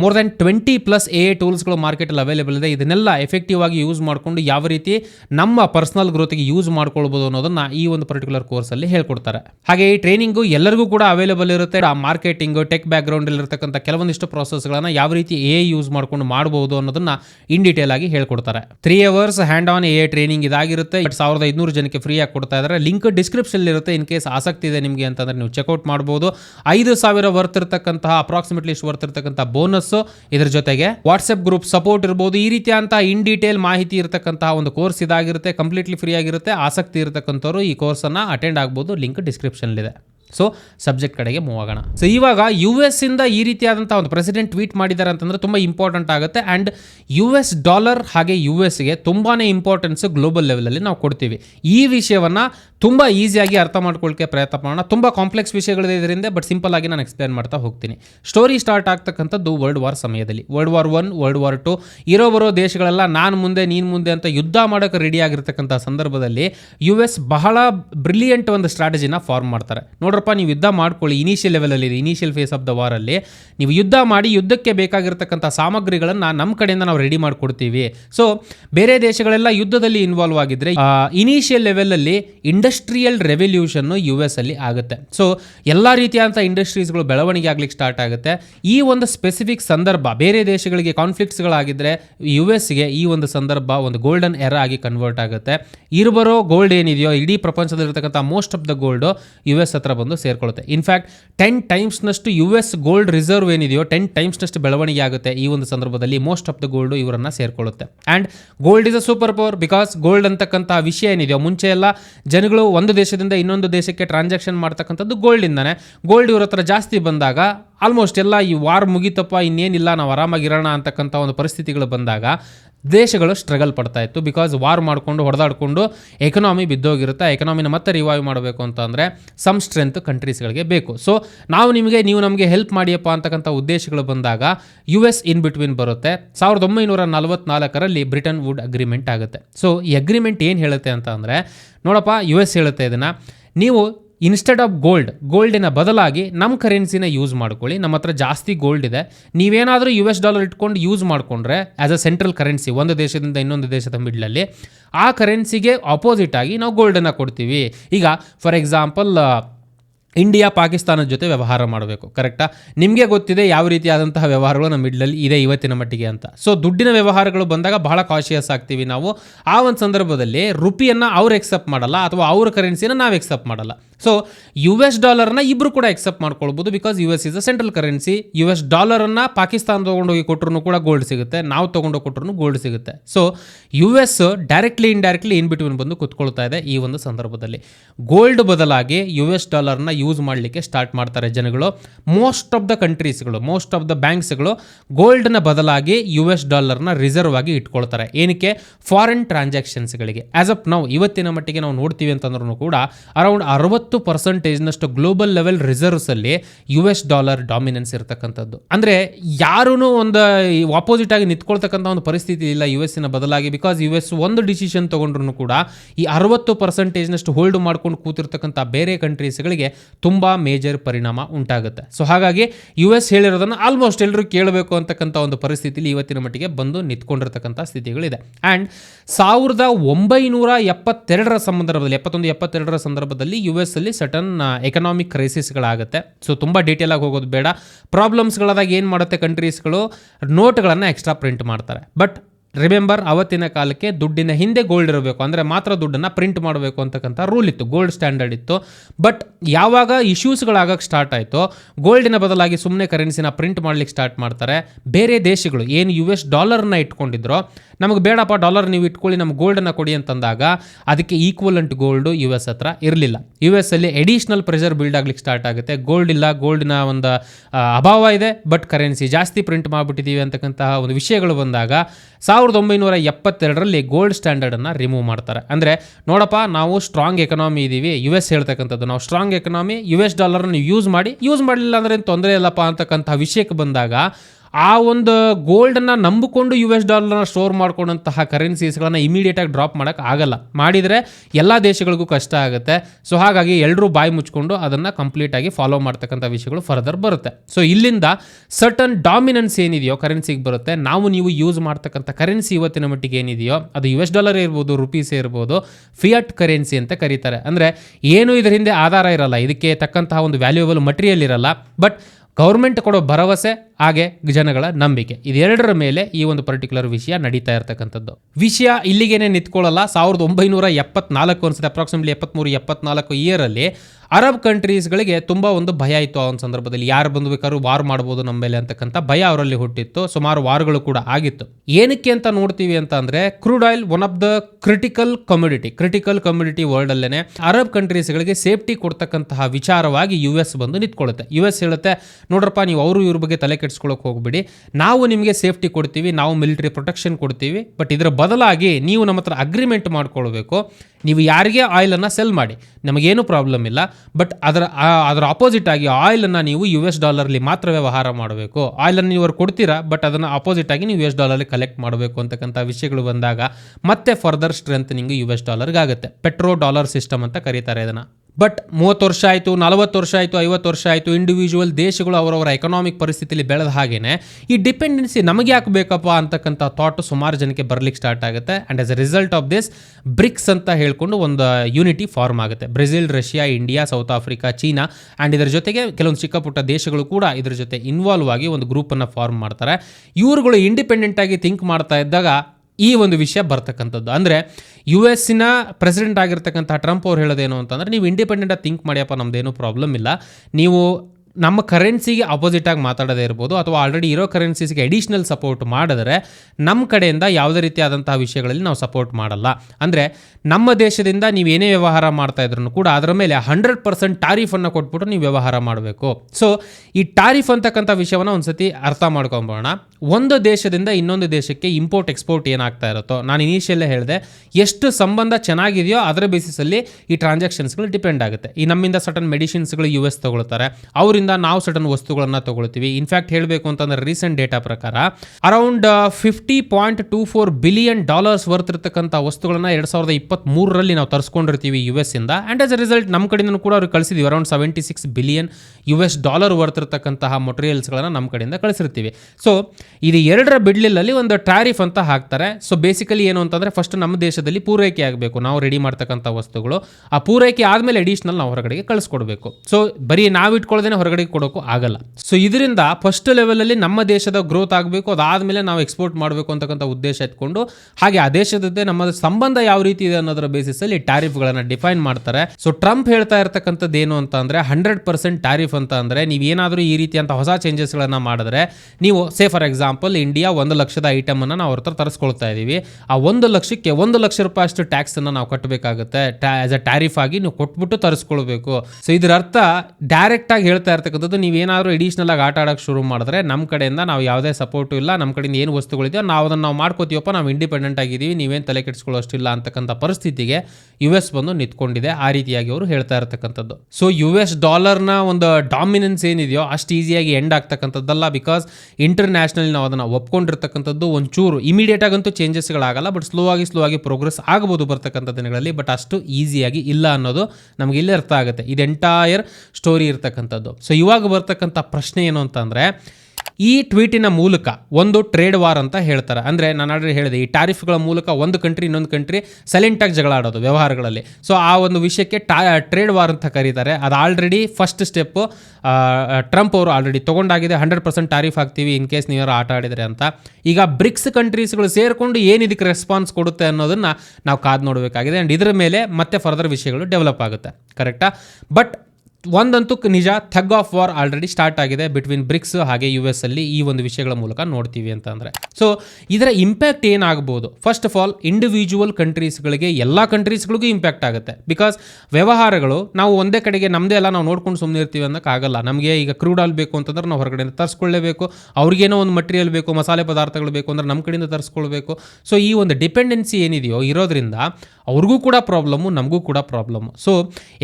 more than twenty plus A ಟೂಲ್ಸ್ಗಳು ಮಾರ್ಕೆಟಲ್ಲಿ ಅವೈಲೇಬಲ್ ಇದೆ. ಇದನ್ನೆಲ್ಲ ಎಫೆಕ್ಟಿವ್ ಆಗಿ ಯೂಸ್ ಮಾಡಿಕೊಂಡು ಯಾವ ರೀತಿ ನಮ್ಮ ಪರ್ಸನಲ್ ಗ್ರೋತ್ಗೆ ಯೂಸ್ ಮಾಡ್ಕೊಳ್ಬೋದು ಅನ್ನೋದನ್ನ ಈ ಒಂದು ಪರ್ಟಿಕ್ಯುಲರ್ ಕೋರ್ಸ್ ಅಲ್ಲಿ ಹೇಳ್ಕೊಡ್ತಾರೆ. ಹಾಗೆ ಈ ಟ್ರೈನಿಂಗು ಎಲ್ಲರಿಗೂ ಕೂಡ ಅವೈಲೇಬಲ್ ಇರುತ್ತೆ. ಆ ಮಾರ್ಕೆಟಿಂಗ್ ಟೆಕ್ ಬ್ಯಾಕ್ಗ್ರೌಂಡ್ ಇರತಕ್ಕಂಥ ಕೆಲವೊಂದಿಷ್ಟು ಪ್ರೊಸೆಸ್ಗಳನ್ನು ಯಾವ ರೀತಿ ಎ ಯೂಸ್ ಮಾಡ್ಕೊಂಡು ಮಾಡಬಹುದು ಅನ್ನೋದನ್ನ ಇನ್ ಡೀಟೇಲ್ ಆಗಿ ಹೇಳ್ಕೊಡ್ತಾರೆ. Three hours hand on a training ಇದಾಗಿರುತ್ತೆ. ಸಾವಿರದ ಐದುನೂರು ಜನಕ್ಕೆ ಫ್ರೀ ಆಗಿ ಕೊಡ್ತಾ ಇದ್ದಾರೆ ಲಿಂಕ್ ಡಿಸ್ಕ್ರಿಪ್ಷನ್ ಇರುತ್ತೆ. ಇನ್ ಕೇಸ್ ಆಸಕ್ತಿ ಇದೆ ನಿಮಗೆ ಅಂತಂದ್ರೆ ನೀವು ಚೆಕ್ಔಟ್ ಮಾಡಬಹುದು ಐದು ಸಾವಿರ ವರ್ತ್ ಇರತಕ್ಕಂತಹ ಅಪ್ರಾಕ್ಸಿಮೇಟ್ಲಿ ಇಷ್ಟು ವರ್ತ್ ಇರತಕ್ಕಂಥ ಬೋನಸ್ ಇದ್ರ ಜೊತೆಗೆ ವಾಟ್ಸ್ಆಪ್ ಗ್ರೂಪ್ ಸಪೋರ್ಟ್ ಇರಬಹುದು ಈ ರೀತಿಯಂತ ಇನ್ ಡೀಟೇಲ್ ಮಾಹಿತಿ ಇರತಕ್ಕಂತಹ ಒಂದು ಕೋರ್ಸ್ ಇದಾಗಿರುತ್ತೆ. ಕಂಪ್ಲೀಟ್ಲಿ ಫ್ರೀ ಆಗಿರುತ್ತೆ. ಆಸಕ್ತಿ ಇರತಕ್ಕಂಥವ್ರು ಈ ಕೋರ್ಸನ್ನು ಅಟೆಂಡ್ ಆಗ್ಬೋದು. ಲಿಂಕ್ ಡಿಸ್ಕ್ರಿಪ್ಷನ್ ಇದೆ. ಸೊ ಸಬ್ಜೆಕ್ಟ್ ಕಡೆಗೆ ಮೂವ್ ಆಗೋಣ. ಸೊ ಇವಾಗ ಯು ಎಸ್ ಇಂದ ಈ ರೀತಿಯಾದಂಥ ಒಂದು ಪ್ರೆಸಿಡೆಂಟ್ ಟ್ವೀಟ್ ಮಾಡಿದ್ದಾರೆ ಅಂತಂದ್ರೆ ತುಂಬ ಇಂಪಾರ್ಟೆಂಟ್ ಆಗುತ್ತೆ ಆ್ಯಂಡ್ ಯು ಎಸ್ ಡಾಲರ್ ಹಾಗೆ ಯು ಎಸ್ಗೆ ತುಂಬಾ ಇಂಪಾರ್ಟೆನ್ಸ್ ಗ್ಲೋಬಲ್ ಲೆವೆಲಲ್ಲಿ ನಾವು ಕೊಡ್ತೀವಿ. ಈ ವಿಷಯವನ್ನು ತುಂಬ ಈಸಿಯಾಗಿ ಅರ್ಥ ಮಾಡ್ಕೊಳ್ಳೋಕ್ಕೆ ಪ್ರಯತ್ನ ಮಾಡೋಣ. ತುಂಬ ಕಾಂಪ್ಲೆಕ್ಸ್ ವಿಷಯಗಳಿದೆ ಇದರಿಂದ ಬಟ್ ಸಿಂಪಲ್ ಆಗಿ ನಾನು ಎಕ್ಸ್ಪ್ಲೇನ್ ಮಾಡ್ತಾ ಹೋಗ್ತೀನಿ. ಸ್ಟೋರಿ ಸ್ಟಾರ್ಟ್ ಆಗ್ತಕ್ಕಂಥದ್ದು ವರ್ಲ್ಡ್ ವಾರ್ ಸಮಯದಲ್ಲಿ. World war one world war two ಇರೋ ಬರೋ ದೇಶಗಳೆಲ್ಲ ನಾನು ಮುಂದೆ, ನೀನು ಮುಂದೆ ಅಂತ ಯುದ್ಧ ಮಾಡೋಕ್ಕೆ ರೆಡಿ ಆಗಿರ್ತಕ್ಕಂಥ ಸಂದರ್ಭದಲ್ಲಿ ಯು ಎಸ್ ಬಹಳ ಬ್ರಿಲಿಯಂಟ್ ಒಂದು ಸ್ಟ್ರಾಟಜಿನ ಫಾರ್ಮ್ ಮಾಡ್ತಾರೆ. ನೋಡ್ರಪ್ಪ, ನೀವು ಯುದ್ಧ ಮಾಡ್ಕೊಳ್ಳಿ. ಇನಿಷಿಯಲ್ ಲೆವೆಲಲ್ಲಿ ಇನಿಷಿಯಲ್ ಫೇಸ್ ಆಫ್ ದ ವಾರಲ್ಲಿ ನೀವು ಯುದ್ಧ ಮಾಡಿ ಯುದ್ಧಕ್ಕೆ ಬೇಕಾಗಿರ್ತಕ್ಕಂಥ ಸಾಮಗ್ರಿಗಳನ್ನು ನಮ್ಮ ಕಡೆಯಿಂದ ನಾವು ರೆಡಿ ಮಾಡಿಕೊಡ್ತೀವಿ. ಸೊ ಬೇರೆ ದೇಶಗಳೆಲ್ಲ ಯುದ್ಧದಲ್ಲಿ ಇನ್ವಾಲ್ವ್ ಆಗಿದ್ರೆ ಇನಿಷಿಯಲ್ ಲೆವೆಲಲ್ಲಿ ಇಂಡಸ್ಟ್ರಿಯಲ್ ರೆವಲ್ಯೂಷನ್ನು ಯು ಎಸ್ ಅಲ್ಲಿ ಆಗುತ್ತೆ. ಸೊ ಎಲ್ಲ ರೀತಿಯಾದಂಥ ಇಂಡಸ್ಟ್ರೀಸ್ಗಳು ಬೆಳವಣಿಗೆ ಆಗ್ಲಿಕ್ಕೆ ಸ್ಟಾರ್ಟ್ ಆಗುತ್ತೆ. ಈ ಒಂದು ಸ್ಪೆಸಿಫಿಕ್ ಸಂದರ್ಭ, ಬೇರೆ ದೇಶಗಳಿಗೆ ಕಾನ್ಫ್ಲಿಕ್ಟ್ಸ್ಗಳಾಗಿದ್ದರೆ ಯು ಎಸ್ಗೆ ಈ ಒಂದು ಸಂದರ್ಭ ಒಂದು ಗೋಲ್ಡನ್ ಎರ ಆಗಿ ಕನ್ವರ್ಟ್ ಆಗುತ್ತೆ. ಇರ್ಬರೋ ಗೋಲ್ಡ್ ಏನಿದೆಯೋ, ಇಡೀ ಪ್ರಪಂಚದಲ್ಲಿರ್ತಕ್ಕಂಥ most of the gold U S ಹತ್ರ ಬಂದು ಬಂದು ಸೇರ್ಕೊಳ್ಳುತ್ತೆ. ಇನ್ಫ್ಯಾಕ್ಟ್ ಟೆನ್ ಟೈಮ್ಸ್ನಷ್ಟು ಯು ಎಸ್ ಗೋಲ್ಡ್ ರಿಸರ್ವ್ ಏನಿದೆಯೋ ಟೆನ್ ಟೈಮ್ಸ್ನಷ್ಟು ಬೆಳವಣಿಗೆ ಆಗುತ್ತೆ ಈ ಒಂದು ಸಂದರ್ಭದಲ್ಲಿ ಮೋಸ್ಟ್ ಆಫ್ ದ ಗೋಲ್ಡ್ ಇವರನ್ನು ಸೇರ್ಕೊಳ್ಳುತ್ತೆ. And gold is a super power because gold ಅಂತಕ್ಕಂಥ ವಿಷಯ ಏನಿದೆಯೋ, ಮುಂಚೆ ಎಲ್ಲ ಜನಗಳು ಒಂದು ದೇಶದಿಂದ ಇನ್ನೊಂದು ದೇಶಕ್ಕೆ ಟ್ರಾನ್ಸಾಕ್ಷನ್ ಮಾಡ್ತಕ್ಕಂಥದ್ದು ಗೋಲ್ಡಿಂದನೇ ಗೋಲ್ಡ್ ಇವ್ರ ಹತ್ರ ಜಾಸ್ತಿ ಬಂದಾಗ ಆಲ್ಮೋಸ್ಟ್ ಎಲ್ಲ ಈ ವಾರ್ ಮುಗಿತಪ್ಪ, ಇನ್ನೇನಿಲ್ಲ, ನಾವು ಆರಾಮಾಗಿರೋಣ ಅಂತಕ್ಕಂಥ ಒಂದು ಪರಿಸ್ಥಿತಿಗಳು ಬಂದಾಗ ದೇಶಗಳು ಸ್ಟ್ರಗಲ್ ಪಡ್ತಾ ಇತ್ತು. ಬಿಕಾಸ್ ವಾರ್ ಮಾಡಿಕೊಂಡು, ಹೊಡೆದಾಡಿಕೊಂಡು ಎಕನಾಮಿ ಬಿದ್ದೋಗಿರುತ್ತೆ. ಎಕನಾಮಿನ ಮತ್ತೆ ರಿವೈವ್ ಮಾಡಬೇಕು ಅಂತಂದರೆ ಸಮ್ ಸ್ಟ್ರೆಂತ್ ಕಂಟ್ರೀಸ್ಗಳಿಗೆ ಬೇಕು. ಸೊ ನಾವು ನಿಮಗೆ, ನೀವು ನಮಗೆ ಹೆಲ್ಪ್ ಮಾಡಿಯಪ್ಪ ಅಂತಕ್ಕಂಥ ಉದ್ದೇಶಗಳು ಬಂದಾಗ ಯು ಎಸ್ ಇನ್ ಬಿಟ್ವೀನ್ ಬರುತ್ತೆ. ಸಾವಿರದ ಒಂಬೈನೂರ ನಲವತ್ನಾಲ್ಕರಲ್ಲಿ ಬ್ರಿಟನ್ ವುಡ್ ಅಗ್ರಿಮೆಂಟ್ ಆಗುತ್ತೆ. ಸೊ ಈ ಅಗ್ರಿಮೆಂಟ್ ಏನು ಹೇಳುತ್ತೆ ಅಂತ ಅಂದರೆ, ನೋಡಪ್ಪ ಯು ಎಸ್ ಹೇಳುತ್ತೆ ಇದನ್ನು. ನೀವು ಇನ್ಸ್ಟೆಡ್ ಆಫ್ ಗೋಲ್ಡ್ ಗೋಲ್ಡಿನ ಬದಲಾಗಿ ನಮ್ಮ ಕರೆನ್ಸಿನ ಯೂಸ್ ಮಾಡ್ಕೊಳ್ಳಿ. ನಮ್ಮ ಹತ್ರ ಜಾಸ್ತಿ ಗೋಲ್ಡ್ ಇದೆ. ನೀವೇನಾದರೂ ಯು ಎಸ್ ಡಾಲರ್ ಇಟ್ಕೊಂಡು ಯೂಸ್ ಮಾಡಿಕೊಂಡ್ರೆ ಆ್ಯಸ್ ಅ ಸೆಂಟ್ರಲ್ ಕರೆನ್ಸಿ ಒಂದು ದೇಶದಿಂದ ಇನ್ನೊಂದು ದೇಶದ ಮಿಡ್ಲಲ್ಲಿ ಆ ಕರೆನ್ಸಿಗೆ ಅಪೋಸಿಟ್ ಆಗಿ ನಾವು ಗೋಲ್ಡನ್ನು ಕೊಡ್ತೀವಿ. ಈಗ ಫಾರ್ ಎಕ್ಸಾಂಪಲ್ ಇಂಡಿಯಾ ಪಾಕಿಸ್ತಾನದ ಜೊತೆ ವ್ಯವಹಾರ ಮಾಡಬೇಕು, ಕರೆಕ್ಟಾ? ನಿಮಗೆ ಗೊತ್ತಿದೆ ಯಾವ ರೀತಿಯಾದಂತಹ ವ್ಯವಹಾರಗಳು ನಮ್ಮ ಮಿಡ್ಲಲ್ಲಿ ಇದೆ ಇವತ್ತಿನ ಮಟ್ಟಿಗೆ ಅಂತ. ಸೊ ದುಡ್ಡಿನ ವ್ಯವಹಾರಗಳು ಬಂದಾಗ ಬಹಳ ಕಾಶಿಯಸ್ ಆಗ್ತೀವಿ ನಾವು. ಆ ಒಂದು ಸಂದರ್ಭದಲ್ಲಿ ರುಪಿಯನ್ನು ಅವ್ರು ಎಕ್ಸೆಪ್ಟ್ ಮಾಡಲ್ಲ ಅಥವಾ ಅವ್ರ ಕರೆನ್ಸಿನ ನಾವು ಎಕ್ಸೆಪ್ಟ್ ಮಾಡಲ್ಲ. ಸೊ ಯು ಎಸ್ ಡಾಲರ್ನ ಇಬ್ಬರು ಕೂಡ ಎಕ್ಸೆಪ್ಟ್ ಮಾಡ್ಕೊಳ್ಬೋದು because U S is a central currency U S ಡಾಲರನ್ನು Pakistan ತೊಗೊಂಡೋಗಿ ಕೊಟ್ಟರು ಕೂಡ ಗೋಲ್ಡ್ ಸಿಗುತ್ತೆ, ನಾವು ತೊಗೊಂಡು ಕೊಟ್ಟರು ಗೋಲ್ಡ್ ಸಿಗುತ್ತೆ. So U S directly indirectly in between ಬಂದು ಕುತ್ಕೊಳ್ತಾ ಇದೆ ಈ ಒಂದು ಸಂದರ್ಭದಲ್ಲಿ. ಗೋಲ್ಡ್ ಬದಲಾಗಿ ಯು ಎಸ್ ಡಾಲರ್ನ ಯೂಸ್ ಮಾಡಲಿಕ್ಕೆ ಸ್ಟಾರ್ಟ್ ಮಾಡ್ತಾರೆ ಜನಗಳು. ಮೋಸ್ಟ್ ಆಫ್ ದ ಕಂಟ್ರೀಸ್ಗಳು ಮೋಸ್ಟ್ ಆಫ್ ದ ಬ್ಯಾಂಕ್ಸ್ಗಳು ಗೋಲ್ಡ್ನ ಬದಲಾಗಿ ಯು ಎಸ್ ಡಾಲರ್ನ ರಿಸರ್ವ್ ಆಗಿ ಇಟ್ಕೊಳ್ತಾರೆ. ಏನಕ್ಕೆ? ಫಾರಿನ್ ಟ್ರಾನ್ಸಾಕ್ಷನ್ಸ್ಗಳಿಗೆ ಆ್ಯಸ್ ಅಪ್ ನಾವು ಇವತ್ತಿನ ಮಟ್ಟಿಗೆ ನಾವು ನೋಡ್ತೀವಿ ಅಂತಂದ್ರೂ ಕೂಡ ಅರೌಂಡ್ ಅರವತ್ತು ಪರ್ಸೆಂಟೇಜ್ನಷ್ಟು ಗ್ಲೋಬಲ್ ಲೆವೆಲ್ ರಿಸರ್ವ್ಸಲ್ಲಿ ಯು ಎಸ್ ಡಾಲರ್ ಡಾಮಿನೆನ್ಸ್ ಇರತಕ್ಕಂಥದ್ದು. ಅಂದರೆ ಯಾರೂ ಒಂದು ಆಪೋಸಿಟ್ ಆಗಿ ನಿಂತ್ಕೊಳ್ತಕ್ಕಂಥ ಒಂದು ಪರಿಸ್ಥಿತಿ ಇಲ್ಲ ಯು ಎಸ್ನ ಬದಲಾಗಿ ಬಿಕಾಸ್ ಯು ಎಸ್ ಒಂದು ಡಿಸಿಷನ್ ತೊಗೊಂಡ್ರು ಕೂಡ ಈ ಅರವತ್ತು ಪರ್ಸೆಂಟೇಜ್ನಷ್ಟು ಹೋಲ್ಡ್ ಮಾಡ್ಕೊಂಡು ಕೂತಿರ್ತಕ್ಕಂಥ ಬೇರೆ ಕಂಟ್ರೀಸ್ಗಳಿಗೆ ತುಂಬ ಮೇಜರ್ ಪರಿಣಾಮ ಉಂಟಾಗುತ್ತೆ. ಸೊ ಹಾಗಾಗಿ ಯು ಎಸ್ ಹೇಳಿರೋದನ್ನು ಆಲ್ಮೋಸ್ಟ್ ಎಲ್ಲರೂ ಕೇಳಬೇಕು ಅಂತಕ್ಕಂಥ ಒಂದು ಪರಿಸ್ಥಿತಿಲಿ ಇವತ್ತಿನ ಮಟ್ಟಿಗೆ ಬಂದು ನಿಂತ್ಕೊಂಡಿರ್ತಕ್ಕಂಥ ಸ್ಥಿತಿಗಳಿದೆ. ಆ್ಯಂಡ್ ಸಾವಿರದ ಒಂಬೈನೂರ ಎಪ್ಪತ್ತೆರಡರ ಸಂದರ್ಭದಲ್ಲಿ, ಎಪ್ಪತ್ತೊಂದು, ಎಪ್ಪತ್ತೆರಡರ ಸಂದರ್ಭದಲ್ಲಿ ಯು ಎಸ್ ಅಲ್ಲಿ ಸಟನ್ ಎಕನಾಮಿಕ್ ಕ್ರೈಸಿಸ್ಗಳಾಗುತ್ತೆ ಸೊ ತುಂಬ ಡೀಟೇಲ್ ಆಗಿ ಹೋಗೋದು ಬೇಡ. ಪ್ರಾಬ್ಲಮ್ಸ್ಗಳಾದಾಗ ಏನು ಮಾಡುತ್ತೆ ಕಂಟ್ರೀಸ್ಗಳು ನೋಟ್ಗಳನ್ನು ಎಕ್ಸ್ಟ್ರಾ ಪ್ರಿಂಟ್ ಮಾಡ್ತಾರೆ. ಬಟ್ ರಿಮೆಂಬರ್ ಅವತ್ತಿನ ಕಾಲಕ್ಕೆ ದುಡ್ಡಿನ ಹಿಂದೆ ಗೋಲ್ಡ್ ಇರಬೇಕು. ಅಂದರೆ ಮಾತ್ರ ದುಡ್ಡನ್ನು ಪ್ರಿಂಟ್ ಮಾಡಬೇಕು ಅಂತಕ್ಕಂಥ ರೂಲ್ ಇತ್ತು. ಗೋಲ್ಡ್ ಸ್ಟ್ಯಾಂಡರ್ಡ್ ಇತ್ತು. ಬಟ್ ಯಾವಾಗ ಇಶ್ಯೂಸ್ಗಳಾಗಕ್ಕೆ ಸ್ಟಾರ್ಟ್ ಆಯಿತು ಗೋಲ್ಡಿನ ಬದಲಾಗಿ ಸುಮ್ಮನೆ ಕರೆನ್ಸಿನ ಪ್ರಿಂಟ್ ಮಾಡ್ಲಿಕ್ಕೆ ಸ್ಟಾರ್ಟ್ ಮಾಡ್ತಾರೆ. ಬೇರೆ ದೇಶಗಳು, ಏನು ಯು ಎಸ್ ಡಾಲರ್ನ ಇಟ್ಕೊಂಡಿದ್ರೋ ನಮಗೆ ಬೇಡಪ್ಪ ಡಾಲರ್ ನೀವು ಇಟ್ಕೊಳ್ಳಿ, ನಮ್ಗೆ ಗೋಲ್ಡನ್ನು ಕೊಡಿ ಅಂತಂದಾಗ ಅದಕ್ಕೆ ಈಕ್ವಲೆಂಟ್ ಗೋಲ್ಡು ಯು ಎಸ್ ಹತ್ರ ಇರಲಿಲ್ಲ. ಯು ಎಸ್ ಅಲ್ಲಿ ಎಡಿಷ್ನಲ್ ಪ್ರೆಷರ್ ಬಿಲ್ಡ್ ಆಗ್ಲಿಕ್ಕೆ ಸ್ಟಾರ್ಟ್ ಆಗುತ್ತೆ. ಗೋಲ್ಡ್ ಇಲ್ಲ ಗೋಲ್ಡಿನ ಒಂದು ಅಭಾವ ಇದೆ ಬಟ್ ಕರೆನ್ಸಿ ಜಾಸ್ತಿ ಪ್ರಿಂಟ್ ಮಾಡಿಬಿಟ್ಟಿದ್ದೀವಿ ಅಂತಕ್ಕಂತಹ ಒಂದು ವಿಷಯಗಳು ಬಂದಾಗ ಸಾವಿರದ ಒಂಬೈನೂರ ಎಪ್ಪತ್ತೆರಡರಲ್ಲಿ ಗೋಲ್ಡ್ ಸ್ಟ್ಯಾಂಡರ್ಡನ್ನು ರಿಮೂವ್ ಮಾಡ್ತಾರೆ. ಅಂದರೆ ನೋಡಪ್ಪ, ನಾವು ಸ್ಟ್ರಾಂಗ್ ಎಕನಾಮಿ ಇದ್ದೀವಿ ಯು ಎಸ್ ಹೇಳ್ತಕ್ಕಂಥದ್ದು. ನಾವು ಸ್ಟ್ರಾಂಗ್ ಎಕನಾಮಿ ಯು ಎಸ್ ಡಾಲರ್ನ ಯೂಸ್ ಮಾಡಿ ಯೂಸ್ ಮಾಡಲಿಲ್ಲ ಅಂದ್ರೆ ಏನು ತೊಂದರೆ ಇಲ್ಲಪ್ಪ ಅಂತಕ್ಕಂಥ ವಿಷಯಕ್ಕೆ ಬಂದಾಗ ಆ ಒಂದು ಗೋಲ್ಡನ್ನು ನಂಬಿಕೊಂಡು ಯು ಎಸ್ ಡಾಲರ್ನ ಸ್ಟೋರ್ ಮಾಡ್ಕೊಂಡಂತಹ ಕರೆನ್ಸೀಸ್ಗಳನ್ನು ಇಮಿಡಿಯೇಟಾಗಿ ಡ್ರಾಪ್ ಮಾಡೋಕ್ಕೆ ಆಗಲ್ಲ. ಮಾಡಿದರೆ ಎಲ್ಲ ದೇಶಗಳಿಗೂ ಕಷ್ಟ ಆಗುತ್ತೆ. ಸೊ ಹಾಗಾಗಿ ಎಲ್ಲರೂ ಬಾಯಿ ಮುಚ್ಕೊಂಡು ಅದನ್ನು ಕಂಪ್ಲೀಟಾಗಿ ಫಾಲೋ ಮಾಡ್ತಕ್ಕಂಥ ವಿಷಯಗಳು ಫರ್ದರ್ ಬರುತ್ತೆ. ಸೊ ಇಲ್ಲಿಂದ ಸರ್ಟನ್ ಡಾಮಿನೆನ್ಸ್ ಏನಿದೆಯೋ ಕರೆನ್ಸಿಗೆ ಬರುತ್ತೆ. ನಾವು ನೀವು ಯೂಸ್ ಮಾಡ್ತಕ್ಕಂಥ ಕರೆನ್ಸಿ ಇವತ್ತಿನ ಮಟ್ಟಿಗೆ ಏನಿದೆಯೋ, ಅದು ಯು ಎಸ್ ಡಾಲರ್ ಇರ್ಬೋದು ರುಪೀಸ್ ಇರ್ಬೋದು ಫಿಯಟ್ ಕರೆನ್ಸಿ ಅಂತ ಕರೀತಾರೆ. ಅಂದರೆ ಏನು ಇದರ ಹಿಂದೆ ಆಧಾರ ಇರಲ್ಲ. ಇದಕ್ಕೆ ತಕ್ಕಂತಹ ಒಂದು ವ್ಯಾಲ್ಯೂಯಬಲ್ ಮಟೀರಿಯಲ್ ಇರಲ್ಲ. ಬಟ್ ಗೌರ್ಮೆಂಟ್ ಕೊಡೋ ಭರವಸೆ, ಹಾಗೆ ಜನಗಳ ನಂಬಿಕೆ. ಇದೆರಡರ ಮೇಲೆ ಈ ಒಂದು ಪರ್ಟಿಕ್ಯುಲರ್ ವಿಷಯ ನಡೀತಾ ಇರತಕ್ಕಂಥದ್ದು. ವಿಷಯ ಇಲ್ಲಿಗೇನೆ ನಿಂತ್ಕೊಳ್ಳಲ್ಲ. ಸಾವಿರದ ಒಂಬೈನೂರ ಎಪ್ಪತ್ನಾಲ್ಕು ಅನ್ಸುತ್ತೆ. ಅಪ್ರಾಕ್ಸಿಮೇಟ್ಲಿ ಎಪ್ಪತ್ಮೂರು, ಎಪ್ಪತ್ನಾಲ್ಕು ಇಯರಲ್ಲಿ ಅರಬ್ ಕಂಟ್ರೀಸ್ಗಳಿಗೆ ತುಂಬ ಒಂದು ಭಯ ಇತ್ತು ಆ ಒಂದು ಸಂದರ್ಭದಲ್ಲಿ. ಯಾರು ಬಂದು ಬೇಕಾದ್ರೂ ವಾರ್ ಮಾಡ್ಬೋದು ನಮ್ಮ ಮೇಲೆ ಅಂತಕ್ಕಂಥ ಭಯ ಅವರಲ್ಲಿ ಹುಟ್ಟಿತ್ತು. ಸುಮಾರು ವಾರ್ಗಳು ಕೂಡ ಆಗಿತ್ತು. ಏನಕ್ಕೆ ಅಂತ ನೋಡ್ತೀವಿ ಅಂತ ಅಂದ್ರೆ, crude oil one of the critical community critical community world ಅಲ್ಲೇನೆ ಅರಬ್ ಕಂಟ್ರೀಸ್ಗಳಿಗೆ ಸೇಫ್ಟಿ ಕೊಡ್ತಕ್ಕಂತಹ ವಿಚಾರವಾಗಿ ಯು ಎಸ್ ಬಂದು ನಿಂತ್ಕೊಳ್ಳುತ್ತೆ. ಯು ಎಸ್ ಹೇಳುತ್ತೆ, ನೋಡ್ರಪ್ಪ ನೀವು ಅವರು ಇವ್ರ ಬಗ್ಗೆ ತಲೆ ಕೆಡಿಸ್ಕೊಳಕ್ ಹೋಗ್ಬಿಡಿ. ನಾವು ನಿಮಗೆ ಸೇಫ್ಟಿ ಕೊಡ್ತೀವಿ, ನಾವು ಮಿಲಿಟರಿ ಪ್ರೊಟೆಕ್ಷನ್ ಕೊಡ್ತೀವಿ. ಬಟ್ ಇದರ ಬದಲಾಗಿ ನೀವು ನಮ್ಮ ಹತ್ರ ಅಗ್ರಿಮೆಂಟ್ ಮಾಡ್ಕೊಳ್ಬೇಕು. ನೀವು ಯಾರಿಗೆ ಆಯಿಲನ್ನು ಸೆಲ್ ಮಾಡಿ. ನಮಗೇನು ಪ್ರಾಬ್ಲಮ್ ಇಲ್ಲ. ಬಟ್ ಅದರ ಅದರ ಅಪೋಸಿಟ್ ಆಗಿ ಆಯಿಲನ್ನು ನೀವು ಯು ಎಸ್ ಡಾಲರ್ಲಿ ಮಾತ್ರ ವ್ಯವಹಾರ ಮಾಡಬೇಕು. ಆಯಿಲನ್ನು ನೀವು ಕೊಡ್ತೀರಾ? ಬಟ್ ಅದನ್ನು ಅಪೋಸಿಟ್ ಆಗಿ ನೀವು ಯು ಎಸ್ ಡಾಲರ್ಲಿ ಕಲೆಕ್ಟ್ ಮಾಡಬೇಕು ಅಂತಕ್ಕಂಥ ವಿಷಯಗಳು ಬಂದಾಗ ಮತ್ತೆ ಫರ್ದರ್ ಸ್ಟ್ರೆಂತ್ನಿಂಗ್ ಯು ಎಸ್ ಡಾಲರ್ಗಾಗುತ್ತೆ ಪೆಟ್ರೋ ಡಾಲರ್ ಸಿಸ್ಟಮ್ ಅಂತ ಕರೀತಾರೆ ಇದನ್ನು. ಬಟ್ ಮೂವತ್ತು ವರ್ಷ ಆಯಿತು, ನಲವತ್ತು ವರ್ಷ ಆಯಿತು, ಐವತ್ತು ವರ್ಷ ಆಯಿತು ಇಂಡಿವಿಜುವಲ್ ದೇಶಗಳು ಅವರವರ ಎಕನಾಮಿಕ್ ಪರಿಸ್ಥಿತಿಲಿ ಬೆಳೆದ ಹಾಗೇನೆ, ಈ ಡಿಪೆಂಡೆನ್ಸಿ ನಮಗೆ ಯಾಕೆ ಬೇಕಪ್ಪ ಅಂತಕ್ಕಂಥ ಥಾಟು ಸುಮಾರು ಜನಕ್ಕೆ ಬರಲಿಕ್ಕೆ ಸ್ಟಾರ್ಟ್ ಆಗುತ್ತೆ. And as a result of this BRICS ಅಂತ ಹೇಳ್ಕೊಂಡು ಒಂದು ಯೂನಿಟಿ ಫಾರ್ಮ್ ಆಗುತ್ತೆ. Brazil Russia India South Africa China and ಇದರ ಜೊತೆಗೆ ಕೆಲವೊಂದು ಚಿಕ್ಕ ಪುಟ್ಟ ದೇಶಗಳು ಕೂಡ ಇದರ ಜೊತೆ ಇನ್ವಾಲ್ವ್ ಆಗಿ ಒಂದು ಗ್ರೂಪನ್ನು ಫಾರ್ಮ್ ಮಾಡ್ತಾರೆ. ಇವರುಗಳು ಇಂಡಿಪೆಂಡೆಂಟ್ ಆಗಿ ಥಿಂಕ್ ಮಾಡ್ತಾ ಇದ್ದಾಗ ಈ ಒಂದು ವಿಷಯ ಬರ್ತಕ್ಕಂಥದ್ದು. ಅಂದರೆ ಯು ಎಸ್ಸಿನ ಪ್ರೆಸಿಡೆಂಟ್ ಆಗಿರ್ತಕ್ಕಂಥ ಟ್ರಂಪ್ ಅವ್ರು ಹೇಳೋದೇನು ಅಂತಂದರೆ, ನೀವು ಇಂಡಿಪೆಂಡೆಂಟಾಗಿ ಥಿಂಕ್ ಮಾಡಿಯಪ್ಪ ನಮ್ಮದೇನು ಪ್ರಾಬ್ಲಮ್ ಇಲ್ಲ. ನೀವು ನಮ್ಮ ಕರೆನ್ಸಿಗೆ ಅಪೋಸಿಟ್ ಆಗಿ ಮಾತಾಡೋದೇ ಇರ್ಬೋದು ಅಥವಾ ಆಲ್ರೆಡಿ ಇರೋ ಕರೆನ್ಸೀಸ್ಗೆ ಅಡಿಷ್ನಲ್ ಸಪೋರ್ಟ್ ಮಾಡಿದ್ರೆ ನಮ್ಮ ಕಡೆಯಿಂದ ಯಾವುದೇ ರೀತಿಯಾದಂತಹ ವಿಷಯಗಳಲ್ಲಿ ನಾವು ಸಪೋರ್ಟ್ ಮಾಡಲ್ಲ. ಅಂದರೆ ನಮ್ಮ ದೇಶದಿಂದ ನೀವು ಏನೇ ವ್ಯವಹಾರ ಮಾಡ್ತಾ ಇದ್ರು ಕೂಡ ಅದರ ಮೇಲೆ ಹಂಡ್ರೆಡ್ ಪರ್ಸೆಂಟ್ ಟಾರಿಫನ್ನು ಕೊಟ್ಬಿಟ್ಟು ನೀವು ವ್ಯವಹಾರ ಮಾಡಬೇಕು. ಸೊ ಈ ಟಾರಿಫ್ ಅಂತಕ್ಕಂಥ ವಿಷಯವನ್ನು ಒಂದ್ಸತಿ ಅರ್ಥ ಮಾಡ್ಕೊಂಬೋಣ ಒಂದು ದೇಶದಿಂದ ಇನ್ನೊಂದು ದೇಶಕ್ಕೆ ಇಂಪೋರ್ಟ್ ಎಕ್ಸ್ಪೋರ್ಟ್ ಏನಾಗ್ತಾ ಇರುತ್ತೋ, ನಾನು ಇನಿಷಿಯಲ್ಲೇ ಹೇಳಿದೆ, ಎಷ್ಟು ಸಂಬಂಧ ಚೆನ್ನಾಗಿದೆಯೋ ಅದರ ಬೇಸಿಸಲ್ಲಿ ಈ ಟ್ರಾನ್ಸಾಕ್ಷನ್ಸ್ಗಳು ಡಿಪೆಂಡ್ ಆಗುತ್ತೆ. ಈ ನಮ್ಮಿಂದ ಸಟನ್ ಮೆಡಿಸಿನ್ಸ್ಗಳು ಯು ಎಸ್ ತಗೊಳ್ತಾರೆ. ಅವರಿಂದ ನಾವು ಸಡನ್ ವಸ್ತುಗಳನ್ನು ತಗೊಳ್ತೀವಿ. ಇನ್ಫ್ಯಾಕ್ಟ್ ಹೇಳಬೇಕು ಅಂತಂದ್ರೆ ರೀಸೆಂಟ್ ಡೇಟಾ ಪ್ರಕಾರ around fifty point two four billion dollars worth ಇರತಕ್ಕಂಥ ವಸ್ತುಗಳನ್ನ ಎರಡ್ ಸಾವಿರದ ಇಪ್ಪತ್ತ್ ಮೂರರಲ್ಲಿ ನಾವು ತರಿಸ್ಕೊಂಡಿರ್ತೀವಿ ಯು ಎಸ್ ಇಂದ. ಆ್ಯಂಡ್ ಆಸ್ ಅ ರಿಸಲ್ಟ್ ನಮ್ಮ ಕಡೆಯಿಂದ ಕೂಡ ಅವ್ರಿಗೆ ಕಳಿಸಿದ್ವಿ. Around seventy six billion U S dollar worth ಇರತಕ್ಕಂತಹ ಮಟೀರಿಯಲ್ಸ್ಗಳನ್ನು ನಮ್ಮ ಕಡೆಯಿಂದ ಕಳಿಸಿರ್ತೀವಿ. ಸೊ ಇದು ಎರಡರ ಬಿಡ್ಲಿಲ್ಲಲ್ಲಿ ಒಂದು ಟ್ಯಾರಿಫ್ ಅಂತ ಹಾಕ್ತಾರೆ. ಸೊ ಬೇಸಿಕಲಿ ಏನು ಅಂತಂದರೆ ಫಸ್ಟ್ ನಮ್ಮ ದೇಶದಲ್ಲಿ ಪೂರೈಕೆ ಆಗಬೇಕು. ನಾವು ರೆಡಿ ಮಾಡ್ತಕ್ಕಂಥ ವಸ್ತುಗಳು ಆ ಪೂರೈಕೆ ಆದಮೇಲೆ ಅಡಿಷನಲ್ ನಾವು ಹೊರಗಡೆಗೆ ಕಳಿಸ್ಕೊಡ್ಬೇಕು. ಸೊ ಬರೀ ನಾವು ಇಟ್ಕೊಳ್ಳೋದೇನೆ ಹೊರಗಡೆಗೆ ಕೊಡೋಕ್ಕೂ ಆಗಲ್ಲ. ಸೊ ಇದರಿಂದ ಫಸ್ಟ್ ಲೆವೆಲಲ್ಲಿ ನಮ್ಮ ದೇಶದ ಗ್ರೋತ್ ಆಗಬೇಕು, ಅದಾದಮೇಲೆ ನಾವು ಎಕ್ಸ್ಪೋರ್ಟ್ ಮಾಡಬೇಕು ಅಂತಕ್ಕಂಥ ಉದ್ದೇಶ ಇಟ್ಕೊಂಡು, ಹಾಗೆ ಆ ದೇಶದ ನಮ್ಮ ಸಂಬಂಧ ಯಾವ ರೀತಿ ಇದೆ ಅನ್ನೋದರ ಬೇಸಿಸಲ್ಲಿ ಟ್ಯಾರಿಫ್ಗಳನ್ನು ಡಿಫೈನ್ ಮಾಡ್ತಾರೆ. ಸೊ ಟ್ರಂಪ್ ಹೇಳ್ತಾ ಇರ್ತಕ್ಕಂಥದ್ದು ಏನು ಅಂತ ಅಂದರೆ ಹಂಡ್ರೆಡ್ ಪರ್ಸೆಂಟ್ ಟ್ಯಾರಿಫ್ ಅಂತ ಅಂದರೆ, ನೀವು ಏನಾದರೂ ಈ ರೀತಿಯಂಥ ಹೊಸ ಚೇಂಜಸ್ಗಳನ್ನು ಮಾಡಿದ್ರೆ, ನೀವು ಸೇ ಫಾರ್ ಎಕ್ಸಾಂಪಲ್ ಇಂಡಿಯಾ ಒಂದು ಲಕ್ಷದ ಐಟಮನ್ನು ನಾವು ಅವ್ರ ಹತ್ರ ತರಿಸ್ಕೊಳ್ತಾ ಇದ್ದೀವಿ ಆ ಒಂದು ಲಕ್ಷಕ್ಕೆ ಒಂದು ಲಕ್ಷ ರೂಪಾಯಿ ಅಷ್ಟು ಟ್ಯಾಕ್ಸನ್ನು ನಾವು ಕಟ್ಟಬೇಕಾಗುತ್ತೆ ಆಸ್ ಅ ಟ್ಯಾರಿಫ್ ಆಗಿ ನೀವು ಕೊಟ್ಬಿಟ್ಟು ತರಿಸ್ಕೊಳ್ಬೇಕು. ಸೊ ಇದರ ಅರ್ಥ ಡೈರೆಕ್ಟ್ ಆಗಿ ಹೇಳ್ತಾ ಇರ್ತಕ್ಕಂಥದ್ದು ನೀವೇನಾದರೂ ಎಡಿಷನಲ್ ಆಗಿ ಆಟ ಆಡೋಕ್ಕೆ ಶುರು ಮಾಡಿದ್ರೆ ನಮ್ಮ ಕಡೆಯಿಂದ ನಾವು ಯಾವುದೇ ಸಪೋರ್ಟು ಇಲ್ಲ ನಮ್ಮ ಕಡೆಯಿಂದ ಏನು ವಸ್ತುಗಳಿದೆಯೋ ನಾವು ಅದನ್ನು ನಾವು ಮಾಡ್ಕೋತೀವಪ್ಪ, ನಾವು ಇಂಡಿಪೆಂಡೆಂಟ್ ಆಗಿದ್ದೀವಿ ನೀವೇನು ತಲೆ ಕೆಡಿಸ್ಕೊಳ್ಳೋಷ್ಟಿಲ್ಲ ಅಂತಕ್ಕಂಥ ಪರಿಸ್ಥಿತಿಗೆ ಯು ಎಸ್ ಬಂದು ನಿಂತ್ಕೊಂಡಿದೆ. ಆ ರೀತಿಯಾಗಿ ಅವರು ಹೇಳ್ತಾ ಇರ್ತಕ್ಕಂಥದ್ದು. ಸೊ ಯು ಎಸ್ ಡಾಲರ್ನ ಒಂದು ಡಾಮಿನೆನ್ಸ್ ಏನಿದೆಯೋ ಅಷ್ಟು ಈಸಿಯಾಗಿ ಎಂಡ್ ಆಗ್ತಕ್ಕಂಥದ್ದಲ್ಲ ಬಿಕಾಸ್ ಇಂಟರ್ನ್ಯಾಷನಲ್ ನಾವು ಅದನ್ನು ಒಪ್ಕೊಂಡಿರ್ತಕ್ಕಂಥದ್ದು ಒಂಚೂರು ಇಮಿಡಿಯೇಟ್ ಆಗಂತೂ ಚೇಂಜಸ್ಗಳಾಗಲ್ಲ ಬಟ್ ಸ್ಲೋ ಆಗಿ ಸ್ಲೋ ಆಗಿ ಪ್ರೋಗ್ರೆಸ್ ಆಗ್ಬೋದು ಬರ್ತಕ್ಕಂಥ ದಿನಗಳಲ್ಲಿ ಬಟ್ ಅಷ್ಟು ಈಸಿಯಾಗಿ ಇಲ್ಲ ಅನ್ನೋದು ನಮಗೆ ಇಲ್ಲೇ ಅರ್ಥ ಆಗುತ್ತೆ. ಇದು ಎಂಟೈರ್ ಸ್ಟೋರಿ ಇರ್ತಕ್ಕಂಥದ್ದು. ಸೊ ಇವಾಗ ಬರ್ತಕ್ಕಂಥ ಪ್ರಶ್ನೆ ಏನು ಅಂತಂದರೆ ಈ ಟ್ವೀಟಿನ ಮೂಲಕ ಒಂದು ಟ್ರೇಡ್ ವಾರ್ ಅಂತ ಹೇಳ್ತಾರೆ. ಅಂದರೆ ನಾನು ಆಲ್ರೆಡಿ ಹೇಳಿದೆ, ಈ ಟಾರಿಫ್ಗಳ ಮೂಲಕ ಒಂದು ಕಂಟ್ರಿ ಇನ್ನೊಂದು ಕಂಟ್ರಿ ಸೈಲೆಂಟಾಗಿ ಜಗಳ ಆಡೋದು ವ್ಯವಹಾರಗಳಲ್ಲಿ. ಸೊ ಆ ಒಂದು ವಿಷಯಕ್ಕೆ ಟಾ ಟ್ರೇಡ್ ವಾರ್ ಅಂತ ಕರೀತಾರೆ. ಅದು ಆಲ್ರೆಡಿ ಫಸ್ಟ್ ಸ್ಟೆಪ್ಪು ಟ್ರಂಪ್ ಅವರು ಆಲ್ರೆಡಿ ತೊಗೊಂಡಾಗಿದೆ ಹಂಡ್ರೆಡ್ ಪರ್ಸೆಂಟ್ ಟಾರಿಫ್ ಹಾಕ್ತೀವಿ ಇನ್ ಕೇಸ್ ನೀವು ಆಟ ಆಡಿದರೆ ಅಂತ. ಈಗ ಬ್ರಿಕ್ಸ್ ಕಂಟ್ರೀಸ್ಗಳು ಸೇರಿಕೊಂಡು ಏನು ಇದಕ್ಕೆ ರೆಸ್ಪಾನ್ಸ್ ಕೊಡುತ್ತೆ ಅನ್ನೋದನ್ನು ನಾವು ಕಾದು ನೋಡಬೇಕಾಗಿದೆ. ಆ್ಯಂಡ್ ಇದರ ಮೇಲೆ ಮತ್ತೆ ಫರ್ದರ್ ವಿಷಯಗಳು ಡೆವಲಪ್ ಆಗುತ್ತೆ. ಕರೆಕ್ಟಾ ಬಟ್ ಒಂದಂತೂ ನಿಜ, tug of war already start ಆಗಿದೆ ಬಿಟ್ವೀನ್ ಬ್ರಿಕ್ಸ್ ಹಾಗೆ ಯು ಎಸ್ ಅಲ್ಲಿ ಈ ಒಂದು ವಿಷಯಗಳ ಮೂಲಕ ನೋಡ್ತೀವಿ ಅಂತಂದರೆ ಸೊ ಇದರ ಇಂಪ್ಯಾಕ್ಟ್ ಏನಾಗ್ಬೋದು? ಫಸ್ಟ್ ಆಫ್ ಆಲ್ ಇಂಡಿವಿಜುವಲ್ ಕಂಟ್ರೀಸ್ಗಳಿಗೆ ಎಲ್ಲ ಕಂಟ್ರೀಸ್ಗಳಿಗೂ ಇಂಪ್ಯಾಕ್ಟ್ ಆಗುತ್ತೆ. ಬಿಕಾಸ್ ವ್ಯವಹಾರಗಳು, ನಾವು ಒಂದೇ ಕಡೆಗೆ ನಮ್ಮದೇ ಎಲ್ಲ ನಾವು ನೋಡ್ಕೊಂಡು ಸುಮ್ಮನೆ ಇರ್ತೀವಿ ಅನ್ನೋಕ್ಕಾಗಲ್ಲ ನಮಗೆ ಈಗ ಕ್ರೂಡ್ ಆಲ್ ಬೇಕು ಅಂತಂದ್ರೆ ನಾವು ಹೊರಗಡೆಯಿಂದ ತರಿಸ್ಕೊಳ್ಳೇಬೇಕು. ಅವ್ರಿಗೇನೋ ಒಂದು ಮಟೀರಿಯಲ್ ಬೇಕು, ಮಸಾಲೆ ಪದಾರ್ಥಗಳು ಬೇಕು ಅಂದ್ರೆ ನಮ್ಮ ಕಡೆಯಿಂದ ತರಿಸ್ಕೊಳ್ಬೇಕು. ಸೊ ಈ ಒಂದು ಡಿಪೆಂಡೆನ್ಸಿ ಏನಿದೆಯೋ ಇರೋದ್ರಿಂದ ಅವ್ರಿಗೂ ಕೂಡ ಪ್ರಾಬ್ಲಮ್ಮು ನಮಗೂ ಕೂಡ ಪ್ರಾಬ್ಲಮ್ಮು ಸೊ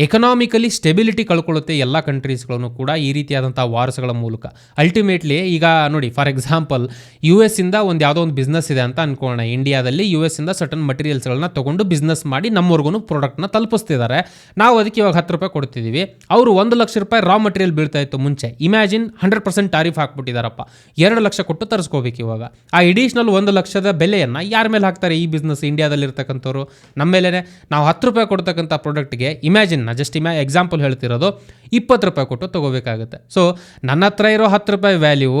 ಎಕನಾಮಿಕಲಿ ಸ್ಟೆಬಿಲಿಟಿ ಕಳ್ಕೊಳ್ಳುತ್ತೆ ಎಲ್ಲ ಕಂಟ್ರೀಸ್ಗಳನ್ನು ಕೂಡ ಈ ರೀತಿಯಾದಂಥ ವಾರ್ಸ್ಗಳ ಮೂಲಕ. ಅಲ್ಟಿಮೇಟ್ಲಿ ಈಗ ನೋಡಿ ಫಾರ್ ಎಕ್ಸಾಂಪಲ್ ಯು ಎಸ್ ಇಂದ ಒಂದು ಯಾವುದೋ ಒಂದು ಬಿಸ್ನೆಸ್ ಇದೆ ಅಂತ ಅನ್ಕೊಳ್ಳೋಣ. ಇಂಡಿಯಾದಲ್ಲಿ ಯು ಎಸ್ ಇಂದ ಸಟನ್ ಮಟೀರಿಯಲ್ಸ್ಗಳನ್ನ ತೊಗೊಂಡು ಬಿಸ್ನೆಸ್ ಮಾಡಿ ನಮ್ಮವ್ರಿಗೂ ಪ್ರಾಡಕ್ಟ್ನ ತಲುಪಿಸ್ತಿದ್ದಾರೆ ನಾವು ಅದಕ್ಕೆ ಇವಾಗ ಹತ್ತು ರೂಪಾಯಿ ಕೊಡ್ತಿದ್ದೀವಿ ಅವರು ಒಂದು ಲಕ್ಷ ರೂಪಾಯಿ ರಾ ಮಟೀರಿಯಲ್ ಬೀಳ್ತಾ ಇತ್ತು ಮುಂಚೆ. ಇಮ್ಯಾಜಿನ್ ಹಂಡ್ರೆಡ್ ಪರ್ಸೆಂಟ್ ಟಾರಿಫ್ ಹಾಕ್ಬಿಟ್ಟಿದಾರಪ್ಪ. ಎರಡು ಲಕ್ಷ ಕೊಟ್ಟು ತರಿಸ್ಕೋಬೇಕು ಇವಾಗ. ಆ ಎಡಿಷನಲ್ ಒಂದು ಲಕ್ಷದ ಬೆಲೆಯನ್ನು ಯಾರ ಮೇಲೆ ಹಾಕ್ತಾರೆ ಈ ಬಿಸ್ನೆಸ್ ಇಂಡಿಯಾದಲ್ಲಿ ಇರ್ತಕ್ಕಂಥವ್ರು ನಮ್ಮ ಮೇಲೇ ನಾವು ಹತ್ತು ರೂಪಾಯಿ ಕೊಡ್ತಕ್ಕಂಥ ಪ್ರಾಡಕ್ಟ್ಗೆ ಇಮ್ಯಾಜಿನ್ ನಾ ಜಸ್ಟ್ ಇಮ್ಯಾ ಎಕ್ಸಾಂಪಲ್ ಹೇಳ್ತಿರೋದು, ಇಪ್ಪತ್ತು ರೂಪಾಯಿ ಕೊಟ್ಟು ತೊಗೋಬೇಕಾಗುತ್ತೆ. ಸೊ ನನ್ನ ಹತ್ರ ಇರೋ ಹತ್ತು ರೂಪಾಯಿ ವ್ಯಾಲ್ಯೂ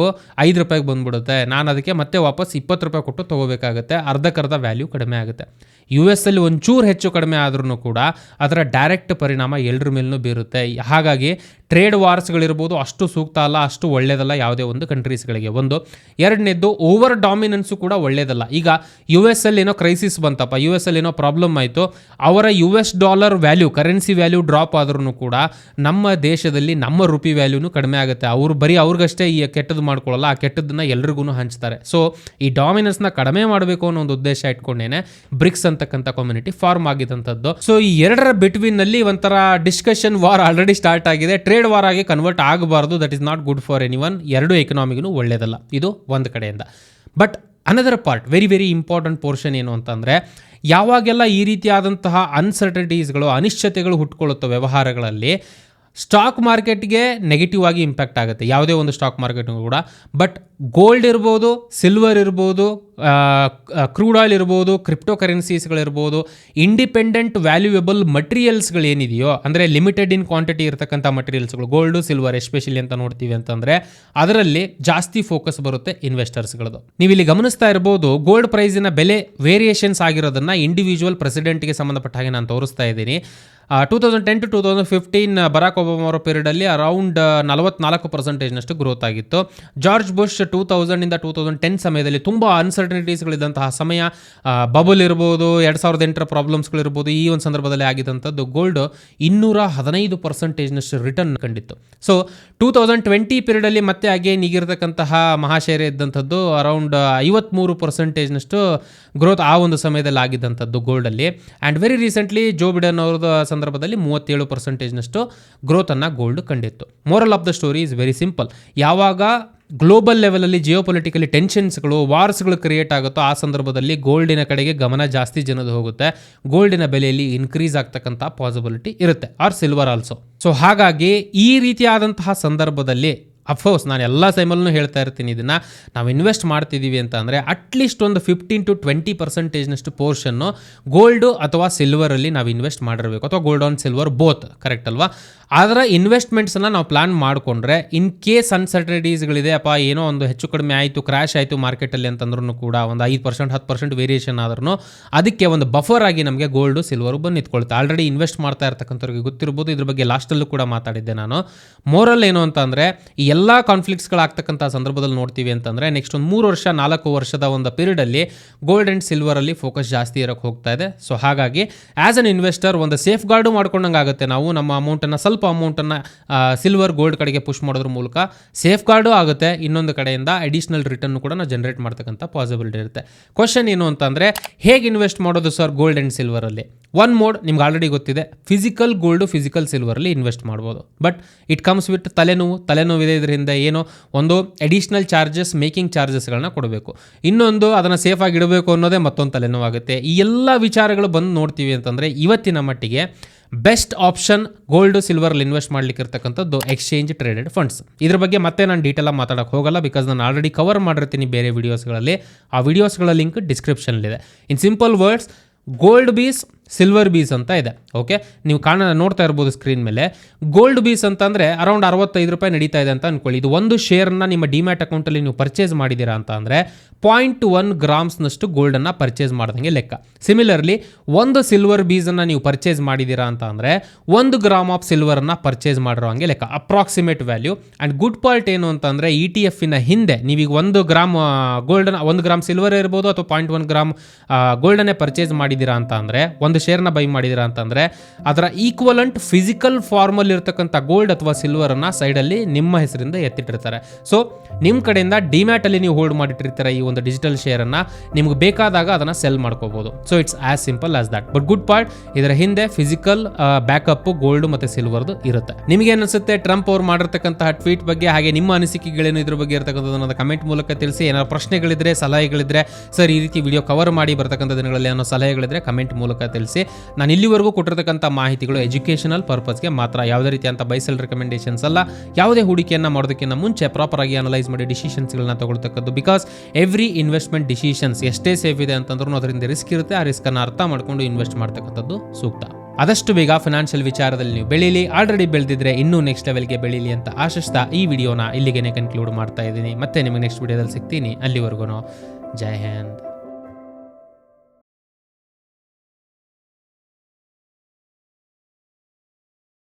ಐದು ರೂಪಾಯಿಗೆ ಬಂದ್ಬಿಡುತ್ತೆ. ನಾನು ಅದಕ್ಕೆ ಮತ್ತೆ ವಾಪಸ್ ಇಪ್ಪತ್ತು ರೂಪಾಯಿ ಕೊಟ್ಟು ತೊಗೋಬೇಕಾಗುತ್ತೆ. ಅರ್ಧಕ್ಕರ್ಧ ವ್ಯಾಲ್ಯೂ ಕಡಿಮೆ ಆಗುತ್ತೆ. ಯು ಎಸ್ ಅಲ್ಲಿ ಒಂಚೂರು ಹೆಚ್ಚು ಕಡಿಮೆ ಆದ್ರೂ ಕೂಡ ಅದರ ಡೈರೆಕ್ಟ್ ಪರಿಣಾಮ ಎಲ್ಲರ ಮೇಲೂ ಬೀರುತ್ತೆ. ಹಾಗಾಗಿ ಟ್ರೇಡ್ ವಾರ್ಸ್ಗಳಿರ್ಬೋದು ಅಷ್ಟು ಸೂಕ್ತ ಅಲ್ಲ, ಅಷ್ಟು ಒಳ್ಳೆಯದಲ್ಲ ಯಾವುದೇ ಒಂದು ಕಂಟ್ರೀಸ್ಗಳಿಗೆ ಒಂದು. ಎರಡನೇದ್ದು ಓವರ್ ಡಾಮಿನೆನ್ಸು ಕೂಡ ಒಳ್ಳೆಯದಲ್ಲ ಈಗ ಯು ಎಸ್ ಅಲ್ಲಿ ಏನೋ ಕ್ರೈಸಿಸ್ ಬಂತಪ್ಪ ಯು ಎಸ್ ಅಲ್ಲಿ ಏನೋ ಪ್ರಾಬ್ಲಮ್ ಅವರ U S dollar value currency value drop ಆದ್ರೂ ಕೂಡ ನಮ್ಮ ದೇಶದಲ್ಲಿ ನಮ್ಮ ರುಪಿ ವ್ಯಾಲ್ಯೂನು ಕಡಿಮೆ ಆಗುತ್ತೆ. ಅವರು ಬರೀ ಅವ್ರಿಗಷ್ಟೇ ಈ ಕೆಟ್ಟದ್ದು ಮಾಡ್ಕೊಳ್ಳಲ್ಲ, ಆ ಕೆಟ್ಟದನ್ನ ಎಲ್ರಿಗೂ ಹಂಚ್ತಾರೆ. ಸೊ ಈ ಡಾಮಿನೆನ್ಸ್ನ ಕಡಿಮೆ ಮಾಡಬೇಕು ಅನ್ನೋ ಒಂದು ಉದ್ದೇಶ ಇಟ್ಕೊಂಡೇನೆ ಬ್ರಿಕ್ಸ್ ಅಂತಕ್ಕಂಥ ಕಮ್ಯುನಿಟಿ ಫಾರ್ಮ್ ಆಗಿದಂಥದ್ದು. ಸೊ ಈ ಎರಡರ ಬಿಟ್ವೀನ್ನಲ್ಲಿ ಒಂಥರ ಡಿಸ್ಕಷನ್ ವಾರ್ ಆಲ್ರೆಡಿ ಸ್ಟಾರ್ಟ್ ಆಗಿದೆ. ಟ್ರೇಡ್ ವಾರ್ ಆಗಿ ಕನ್ವರ್ಟ್ ಆಗಬಾರ್ದು. That is not good for any one ಎರಡು ಎಕನಾಮಿಗೂ ಒಳ್ಳೇದಲ್ಲ. ಇದು ಒಂದು ಕಡೆಯಿಂದ. But another part very very important portion ಏನು ಅಂತಂದರೆ ಯಾವಾಗೆಲ್ಲ ಈ ರೀತಿಯಾದಂತಹ ಅನ್ಸರ್ಟನಿಟೀಸ್ಗಳು ಅನಿಶ್ಚಿತೆಗಳು ಹುಟ್ಕೊಳ್ಳುತ್ತೋ ವ್ಯವಹಾರಗಳಲ್ಲಿ ಸ್ಟಾಕ್ ಮಾರ್ಕೆಟ್ಗೆ ನೆಗೆಟಿವ್ ಆಗಿ ಇಂಪ್ಯಾಕ್ಟ್ ಆಗುತ್ತೆ. ಯಾವುದೇ ಒಂದು ಸ್ಟಾಕ್ ಮಾರ್ಕೆಟ್ ಕೂಡ. ಬಟ್ ಗೋಲ್ಡ್ ಇರ್ಬೋದು ಸಿಲ್ವರ್ ಇರ್ಬೋದು ಕ್ರೂಡ್ ಆಯಿಲ್ ಇರ್ಬೋದು ಕ್ರಿಪ್ಟೋ ಕರೆನ್ಸೀಸ್ಗಳಿರ್ಬೋದು ಇಂಡಿಪೆಂಡೆಂಟ್ ವ್ಯಾಲ್ಯೂಯಬಲ್ ಮಟೀರಿಯಲ್ಸ್ಗಳು ಏನಿದೆಯೋ, ಅಂದರೆ ಲಿಮಿಟೆಡ್ ಇನ್ ಕ್ವಾಂಟಿಟಿ ಇರತಕ್ಕಂಥ ಮಟೀರಿಯಲ್ಸ್ಗಳು ಗೋಲ್ಡು ಸಿಲ್ವರ್ ಎಸ್ಪೆಷಲಿ ಅಂತ ನೋಡ್ತೀವಿ ಅಂತಂದರೆ, ಅದರಲ್ಲಿ ಜಾಸ್ತಿ ಫೋಕಸ್ ಬರುತ್ತೆ ಇನ್ವೆಸ್ಟರ್ಸ್ಗಳದು ನೀವು ಇಲ್ಲಿ ಗಮನಿಸ್ತಾ ಇರ್ಬೋದು ಗೋಲ್ಡ್ ಪ್ರೈಸಿನ ಬೆಲೆ ವೇರಿಯೇಷನ್ಸ್ ಆಗಿರೋದನ್ನು ಇಂಡಿವಿಜುವಲ್ ಪ್ರೆಸಿಡೆಂಟ್ಗೆ ಸಂಬಂಧಪಟ್ಟ ಹಾಗೆ ನಾನು ತೋರಿಸ್ತಾ ಇದ್ದೀನಿ. Two thousand ten to two thousand fifteen Barack Obama ಅವರ ಪೀರಿಯಡಲ್ಲಿ ಅರೌಂಡ್ ನಲವತ್ನಾಲ್ಕು ಪರ್ಸೆಂಟೇಜ್ನಷ್ಟು ಗ್ರೋತ್ ಆಗಿತ್ತು. ಜಾರ್ಜ್ ಬುಷ್ ಟೂ ತೌಸಂಡಿಂದ ಟೂ ತೌಸಂಡ್ ಟೆನ್ ಸಮಯದಲ್ಲಿ ತುಂಬ ಅನ್ಸರ್ಟನಿಟೀಸ್ಗಳಿದ್ದಂತಹ ಸಮಯ ಬಬಲ್ ಇರ್ಬೋದು, ಎರಡು ಸಾವಿರದ ಎಂಟರ ಪ್ರಾಬ್ಲಮ್ಸ್ಗಳಿರ್ಬೋದು ಈ ಒಂದು ಸಂದರ್ಭದಲ್ಲಿ ಆಗಿದ್ದಂಥದ್ದು ಗೋಲ್ಡ್ ಇನ್ನೂರ ಹದಿನೈದು ಪರ್ಸೆಂಟೇಜ್ನಷ್ಟು ರಿಟರ್ನ್ ಕಂಡಿತ್ತು. ಸೊ ಟೂ ತೌಸಂಡ್ ಟ್ವೆಂಟಿ ಪೀರಿಯಡಲ್ಲಿ ಮತ್ತೆ ಅಗೇನ್ ಈಗಿರತಕ್ಕಂತಹ ಮಹಾಶೇರೆ ಇದ್ದಂಥದ್ದು ಅರೌಂಡ್ ಐವತ್ತ್ಮೂರು ಪರ್ಸೆಂಟೇಜ್ನಷ್ಟು ಗ್ರೋತ್ ಆ ಒಂದು ಸಮಯದಲ್ಲಿ ಆಗಿದ್ದಂಥದ್ದು ಗೋಲ್ಡಲ್ಲಿ and very recently Joe Biden ಅವ್ರದ ಸಂದರ್ಭದಲ್ಲಿ ಮೂವತ್ತೇಳು ಪರ್ಸೆಂಟೇಜ್ನಷ್ಟು ಗ್ರೋತನ್ನು gold ಕಂಡಿತ್ತು. Moral of the story is very simple ಯಾವಾಗ ಗ್ಲೋಬಲ್ ಲೆವೆಲಲ್ಲಿ ಜಿಯೋ ಪೊಲಿಟಿಕಲಿ ಟೆನ್ಷನ್ಸ್ಗಳು ವಾರ್ಸ್ಗಳು ಕ್ರಿಯೇಟ್ ಆಗುತ್ತೋ ಆ ಸಂದರ್ಭದಲ್ಲಿ ಗೋಲ್ಡಿನ ಕಡೆಗೆ ಗಮನ ಜಾಸ್ತಿ ಜನದ ಹೋಗುತ್ತೆ. ಗೋಲ್ಡಿನ ಬೆಲೆಯಲ್ಲಿ ಇನ್ಕ್ರೀಸ್ ಆಗ್ತಕ್ಕಂಥ ಪಾಸಿಬಿಲಿಟಿ ಇರುತ್ತೆ. ಆರ್ ಸಿಲ್ವರ್ ಆಲ್ಸೋ ಸೊ ಹಾಗಾಗಿ ಈ ರೀತಿಯಾದಂತಹ ಸಂದರ್ಭದಲ್ಲಿ ಅಫ್ಕೋರ್ಸ್ ನಾನು ಎಲ್ಲ ಟೈಮಲ್ಲೂ ಹೇಳ್ತಾ ಇರ್ತೀನಿ ಇದನ್ನು. ನಾವು ಇನ್ವೆಸ್ಟ್ ಮಾಡ್ತಿದ್ದೀವಿ ಅಂತ ಅಂದರೆ ಅಟ್ಲೀಸ್ಟ್ ಒಂದು ಫಿಫ್ಟೀನ್ ಟು ಟ್ವೆಂಟಿ ಪರ್ಸೆಂಟೇಜ್ನಷ್ಟು ಪೋರ್ಷನ್ನು ಗೋಲ್ಡು ಅಥವಾ ಸಿಲ್ವರಲ್ಲಿ ನಾವು ಇನ್ವೆಸ್ಟ್ ಮಾಡಿರಬೇಕು. ಅಥವಾ gold and silver both, correct ಅಲ್ವಾ? ಆದರೆ ಇನ್ವೆಸ್ಟ್ಮೆಂಟ್ಸನ್ನು ನಾವು ಪ್ಲಾನ್ ಮಾಡಿಕೊಂಡ್ರೆ, ಇನ್ ಕೇಸ್ ಅನ್ಸರ್ಟನಿಟೀಸ್ಗಳಿದೆ, ಅಪ್ಪ, ಏನೋ ಒಂದು ಹೆಚ್ಚು ಕಡಿಮೆ ಆಯಿತು, ಕ್ರ್ಯಾಶ್ ಆಯಿತು ಮಾರ್ಕೆಟಲ್ಲಿ ಅಂತಂದ್ರೂ ಕೂಡ ಒಂದು ಐದು ಪರ್ಸೆಂಟ್, ಹತ್ತು ಪರ್ಸೆಂಟ್ ವೇರಿಯೇಷನ್ ಆದ್ರೂ ಅದಕ್ಕೆ ಒಂದು ಬಫರ್ ಆಗಿ ನಮಗೆ ಗೋಲ್ಡು, ಸಿಲ್ವರು ಬಂದು ನಿಂತ್ಕೊಳ್ತಾ. ಆಲ್ರೆಡಿ ಇನ್ವೆಸ್ಟ್ ಮಾಡ್ತಾ ಇರ್ತಕ್ಕಂಥವ್ರಿಗೆ ಗೊತ್ತಿರ್ಬೋದು, ಇದ್ರ ಬಗ್ಗೆ ಲಾಸ್ಟಲ್ಲೂ ಕೂಡ ಮಾತಾಡಿದ್ದೆ ನಾನು. ಮೋರಲ್ ಏನು ಅಂತಂದರೆ, ಈ ಎಲ್ಲ ಕಾನ್ಫ್ಲಿಕ್ಟ್ಸ್ಗಳಾಗ್ತಕ್ಕಂಥ ಸಂದರ್ಭದಲ್ಲಿ ನೋಡ್ತೀವಿ ಅಂತಂದರೆ ನೆಕ್ಸ್ಟ್ ಒಂದು ಮೂರು ವರ್ಷ, ನಾಲ್ಕು ವರ್ಷದ ಒಂದು ಪೀರಿಯಡಲ್ಲಿ ಗೋಲ್ಡ್ ಆ್ಯಂಡ್ ಸಿಲ್ವರಲ್ಲಿ ಫೋಕಸ್ ಜಾಸ್ತಿ ಇರೋಕ್ಕೆ ಹೋಗ್ತಾ ಇದೆ. ಸೊ ಹಾಗಾಗಿ ಆ್ಯಸ್ ಅನ್ ಇನ್ವೆಸ್ಟರ್ ಒಂದು ಸೇಫ್ ಗಾರ್ಡು ಮಾಡ್ಕೊಂಡಂಗೆ ಆಗುತ್ತೆ. ನಾವು ನಮ್ಮ ಅಮೌಂಟನ್ನು ಸ್ವಲ್ಪ ಅಮೌಂಟನ್ನು ಸಿಲ್ವರ್ ಗೋಲ್ಡ್ ಕಡೆಗೆ ಪುಷ್ ಮಾಡೋದ್ರ ಮೂಲಕ ಸೇಫ್ ಗಾರ್ಡು ಆಗುತ್ತೆ. ಇನ್ನೊಂದು ಕಡೆಯಿಂದ ಅಡಿಷ್ನಲ್ ರಿಟರ್ನ್ ಕೂಡ ನಾವು ಜನರೇಟ್ ಮಾಡ್ತಕ್ಕಂಥ ಪಾಸಿಬಿಲಿಟಿ ಇರುತ್ತೆ. ಕ್ವಶನ್ ಏನು ಅಂತಂದರೆ, ಹೇಗೆ ಇನ್ವೆಸ್ಟ್ ಮಾಡೋದು ಸರ್ ಗೋಲ್ಡ್ ಆ್ಯಂಡ್ ಸಿಲ್ವರಲ್ಲಿ ಒನ್ ಮೋಡ್ ನಿಮ್ಗೆ ಆಲ್ರೆಡಿ ಗೊತ್ತಿದೆ. ಫಿಸಿಕಲ್ ಗೋಲ್ಡು ಫಿಸಿಕಲ್ ಸಿಲ್ವರಲ್ಲಿ ಇನ್ವೆಸ್ಟ್ ಮಾಡ್ಬೋದು. ಬಟ್ ಇಟ್ ಕಮ್ಸ್ ವಿತ್ ತಲೆನೋವು, ತಲೆನೋವಿದೆ ಇದರಿಂದ ಏನು ಒಂದು ಅಡಿಷ್ನಲ್ ಚಾರ್ಜಸ್ ಮೇಕಿಂಗ್ ಚಾರ್ಜಸ್ಗಳನ್ನ ಕೊಡಬೇಕು. ಇನ್ನೊಂದು ಅದನ್ನು ಸೇಫಾಗಿ ಇಡಬೇಕು ಅನ್ನೋದೇ ಮತ್ತೊಂದು ತಲೆನೋವಾಗುತ್ತೆ. ಈ ಎಲ್ಲ ವಿಚಾರಗಳು ಬಂದು ನೋಡ್ತೀವಿ ಅಂತಂದರೆ ಇವತ್ತಿನ ಮಟ್ಟಿಗೆ ಬೆಸ್ಟ್ ಆಪ್ಷನ್ ಗೋಲ್ಡ್ ಸಿಲ್ವರಲ್ಲಿ ಇನ್ವೆಸ್ಟ್ ಮಾಡ್ಲಿಕ್ಕೆ ಇರ್ತಕ್ಕಂಥದ್ದು ಎಕ್ಸ್ಚೇಂಜ್ ಟ್ರೇಡೆಡ್ ಫಂಡ್ಸ್ ಇದ್ರ ಬಗ್ಗೆ ಮತ್ತೆ ನಾನು ಡೀಟೇಲಾಗಿ ಮಾತಾಡೋಕೆ ಹೋಗಲ್ಲ ಬಿಕಾಸ್ ನಾನು ಆಲ್ರೆಡಿ ಕವರ್ ಮಾಡಿರ್ತೀನಿ ಬೇರೆ ವೀಡಿಯೋಸ್ಗಳಲ್ಲಿ ಆ ವೀಡಿಯೋಸ್ಗಳ link ಡಿಸ್ಕ್ರಿಪ್ಷನ್ಲಿದೆ in simple words gold bees silver bees ಅಂತ ಇದೆ ಓಕೆ ನೀವು ಕಾಣ ನೋಡ್ತಾ ಇರ್ಬೋದು ಸ್ಕ್ರೀನ್ ಮೇಲೆ. ಗೋಲ್ಡ್ ಬೀಸ್ ಅಂತಂದರೆ ಅರೌಂಡ್ ಅರವತ್ತೈದು ರೂಪಾಯಿ ನಡೀತಾ ಇದೆ ಅಂತ ಅಂದ್ಕೊಳ್ಳಿ ಇದು ಒಂದು ಶೇರ್ನ ನಿಮ್ಮ ಡಿಮ್ಯಾಟ್ ಅಕೌಂಟಲ್ಲಿ ನೀವು ಪರ್ಚೇಸ್ ಮಾಡಿದ್ದೀರಾ ಅಂತ ಅಂದರೆ ಪಾಯಿಂಟ್ ಒನ್ ಗ್ರಾಮ್ಸ್ನಷ್ಟು ಗೋಲ್ಡನ್ನು ಪರ್ಚೇಸ್ ಮಾಡ್ದಂಗೆ ಲೆಕ್ಕ. ಸಿಮಿಲರ್ಲಿ ಒಂದು ಸಿಲ್ವರ್ ಬೀಸನ್ನು ನೀವು ಪರ್ಚೇಸ್ ಮಾಡಿದ್ದೀರಾ ಅಂತ ಅಂದರೆ ಒಂದು ಗ್ರಾಮ್ ಆಫ್ ಸಿಲ್ವರನ್ನು ಪರ್ಚೇಸ್ ಮಾಡಿರೋ ಹಂಗೆ ಲೆಕ್ಕ. Approximate value and good part ಏನು ಅಂತಂದರೆ ಇ ಟಿ ಎಫಿನ ಹಿಂದೆ ನೀವೀಗ ಒಂದು ಗ್ರಾಮ್ ಗೋಲ್ಡನ್ ಒಂದು ಗ್ರಾಮ್ ಸಿಲ್ವರ್ ಇರ್ಬೋದು ಅಥವಾ ಪಾಯಿಂಟ್ ಒನ್ ಗ್ರಾಮ್ ಗೋಲ್ಡನ್ನೇ ಪರ್ಚೇಸ್ ಮಾಡಿದ್ದೀರಾ ಅಂತ ಅಂದರೆ ಒಂದು ಶೇರ್ನ ಬೈ ಮಾಡಿದಿರ ಅಂತಂದರೆ, ಅದರ ಈಕ್ವಲೆಂಟ್ ಫಿಸಿಕಲ್ ಫಾರ್ಮಲ್ಲಿ ಇರ್ತಕ್ಕಂಥ ಗೋಲ್ಡ್ ಅಥವಾ ಸಿಲ್ವರನ್ನು ಸೈಡಲ್ಲಿ ನಿಮ್ಮ ಹೆಸರಿಂದ ಎತ್ತಿಟ್ಟಿರ್ತಾರೆ. ಸೊ ನಿಮ್ಮ ಕಡೆಯಿಂದ ಡಿಮ್ಯಾಟಲ್ಲಿ ನೀವು ಹೋಲ್ಡ್ ಮಾಡಿಟ್ಟಿರ್ತಾರೆ ಈ ಒಂದು ಡಿಜಿಟಲ್ ಶೇರನ್ನು ನಿಮ್ಗೆ ಬೇಕಾದಾಗ ಅದನ್ನು ಸೆಲ್ ಮಾಡ್ಕೋಬೋದು. So it's as simple as that but good part ಇದರ ಹಿಂದೆ ಫಿಸಿಕಲ್ ಬ್ಯಾಕಪ್ ಗೋಲ್ಡ್ ಮತ್ತು ಸಿಲ್ವರ್ದು ಇರುತ್ತೆ. ನಿಮಗೆ ಅನಿಸುತ್ತೆ? ಟ್ರಂಪ್ ಅವ್ರು ಮಾಡಿರ್ತಕ್ಕಂತಹ ಟ್ವೀಟ್ ಬಗ್ಗೆ, ಹಾಗೆ ನಿಮ್ಮ ಅನಿಸಿಕೆಗಳೇನು ಇದ್ರ ಬಗ್ಗೆ ಇರ್ತಕ್ಕಂಥದ್ದು ಕಮೆಂಟ್ ಮೂಲಕ ತಿಳಿಸಿ. ಏನಾದ್ರು ಪ್ರಶ್ನೆಗಳಿದ್ರೆ, ಸಲಹೆಗಳಿದ್ರೆ, ಸರ್ ಈ ರೀತಿ ವಿಡಿಯೋ ಕವರ್ ಮಾಡಿ ಬರ್ತಕ್ಕಂಥ ದಿನಗಳಲ್ಲಿ ಏನೋ ಸಲಹೆಗಳಿದ್ರೆ ಕಮೆಂಟ್ ಮೂಲಕ ತಿಳಿಸಿ. ನಾನು ಇಲ್ಲಿವರೆಗೂ ಕೊಟ್ಟಿರ್ತಕ್ಕಂಥ ಮಾಹಿತಿಗಳು ಎಜುಕೇಷನಲ್ ಪರ್ಪಸ್ಗೆ ಮಾತ್ರ. ಯಾವುದೇ ರೀತಿಯಂತ ಬೈಸಲ್ ರೆಕಮೆಂಡೇಷನ್ಸ್ ಅಲ್ಲ. ಯಾವುದೇ ಹೂಡಿಕೆಯನ್ನು ಮಾಡೋದಕ್ಕಿಂತ ಮುಂಚೆ ಪ್ರಾಪರ್ ಆಗಿ ಅನಲೈಸ್ ಮಾಡಿ ಡಿಸಿಷನ್ಸ್ಗಳನ್ನ ತಗೊಳ್ತಕ್ಕದ್ದು. ಬಿಕಾಸ್ ಎವ್ರಿ ಇನ್ವೆಸ್ಟ್ಮೆಂಟ್ ಡಿಸಿಷನ್ಸ್ ಎಷ್ಟೇ ಸೇಫ್ ಇದೆ ಅಂತಂದ್ರೂ ಅದರಿಂದ ರಿಸ್ಕ್ ಇರುತ್ತೆ. ಆ ರಿಸ್ಕನ್ನು ಅರ್ಥ ಮಾಡಿಕೊಂಡು ಇನ್ವೆಸ್ಟ್ ಮಾಡ್ತಕ್ಕಂಥದ್ದು ಸೂಕ್ತ. ಆದಷ್ಟು ಬೇಗ ಫಿನಾನ್ಷಿಯಲ್ ವಿಚಾರದಲ್ಲಿ ನೀವು ಬೆಳೀಲಿ. ಆಲ್ರೆಡಿ ಬೆಳೆದಿದ್ರೆ ಇನ್ನೂ ನೆಕ್ಸ್ಟ್ ಲೆವೆಲ್ಗೆ ಬೆಳೀಲಿ ಅಂತ ಆಶಿಸ್ತಾ ಈ ವಿಡಿಯೋನ ಇಲ್ಲಿಗೆ ಕನ್ಕ್ಲೂಡ್ ಮಾಡ್ತಾ ಇದ್ದೀನಿ. ಮತ್ತೆ ನಿಮಗೆ ನೆಕ್ಸ್ಟ್ ವಿಡಿಯೋದಲ್ಲಿ ಸಿಗ್ತೀನಿ. ಅಲ್ಲಿವರೆಗೂ ಜೈ ಹಿಂದ್.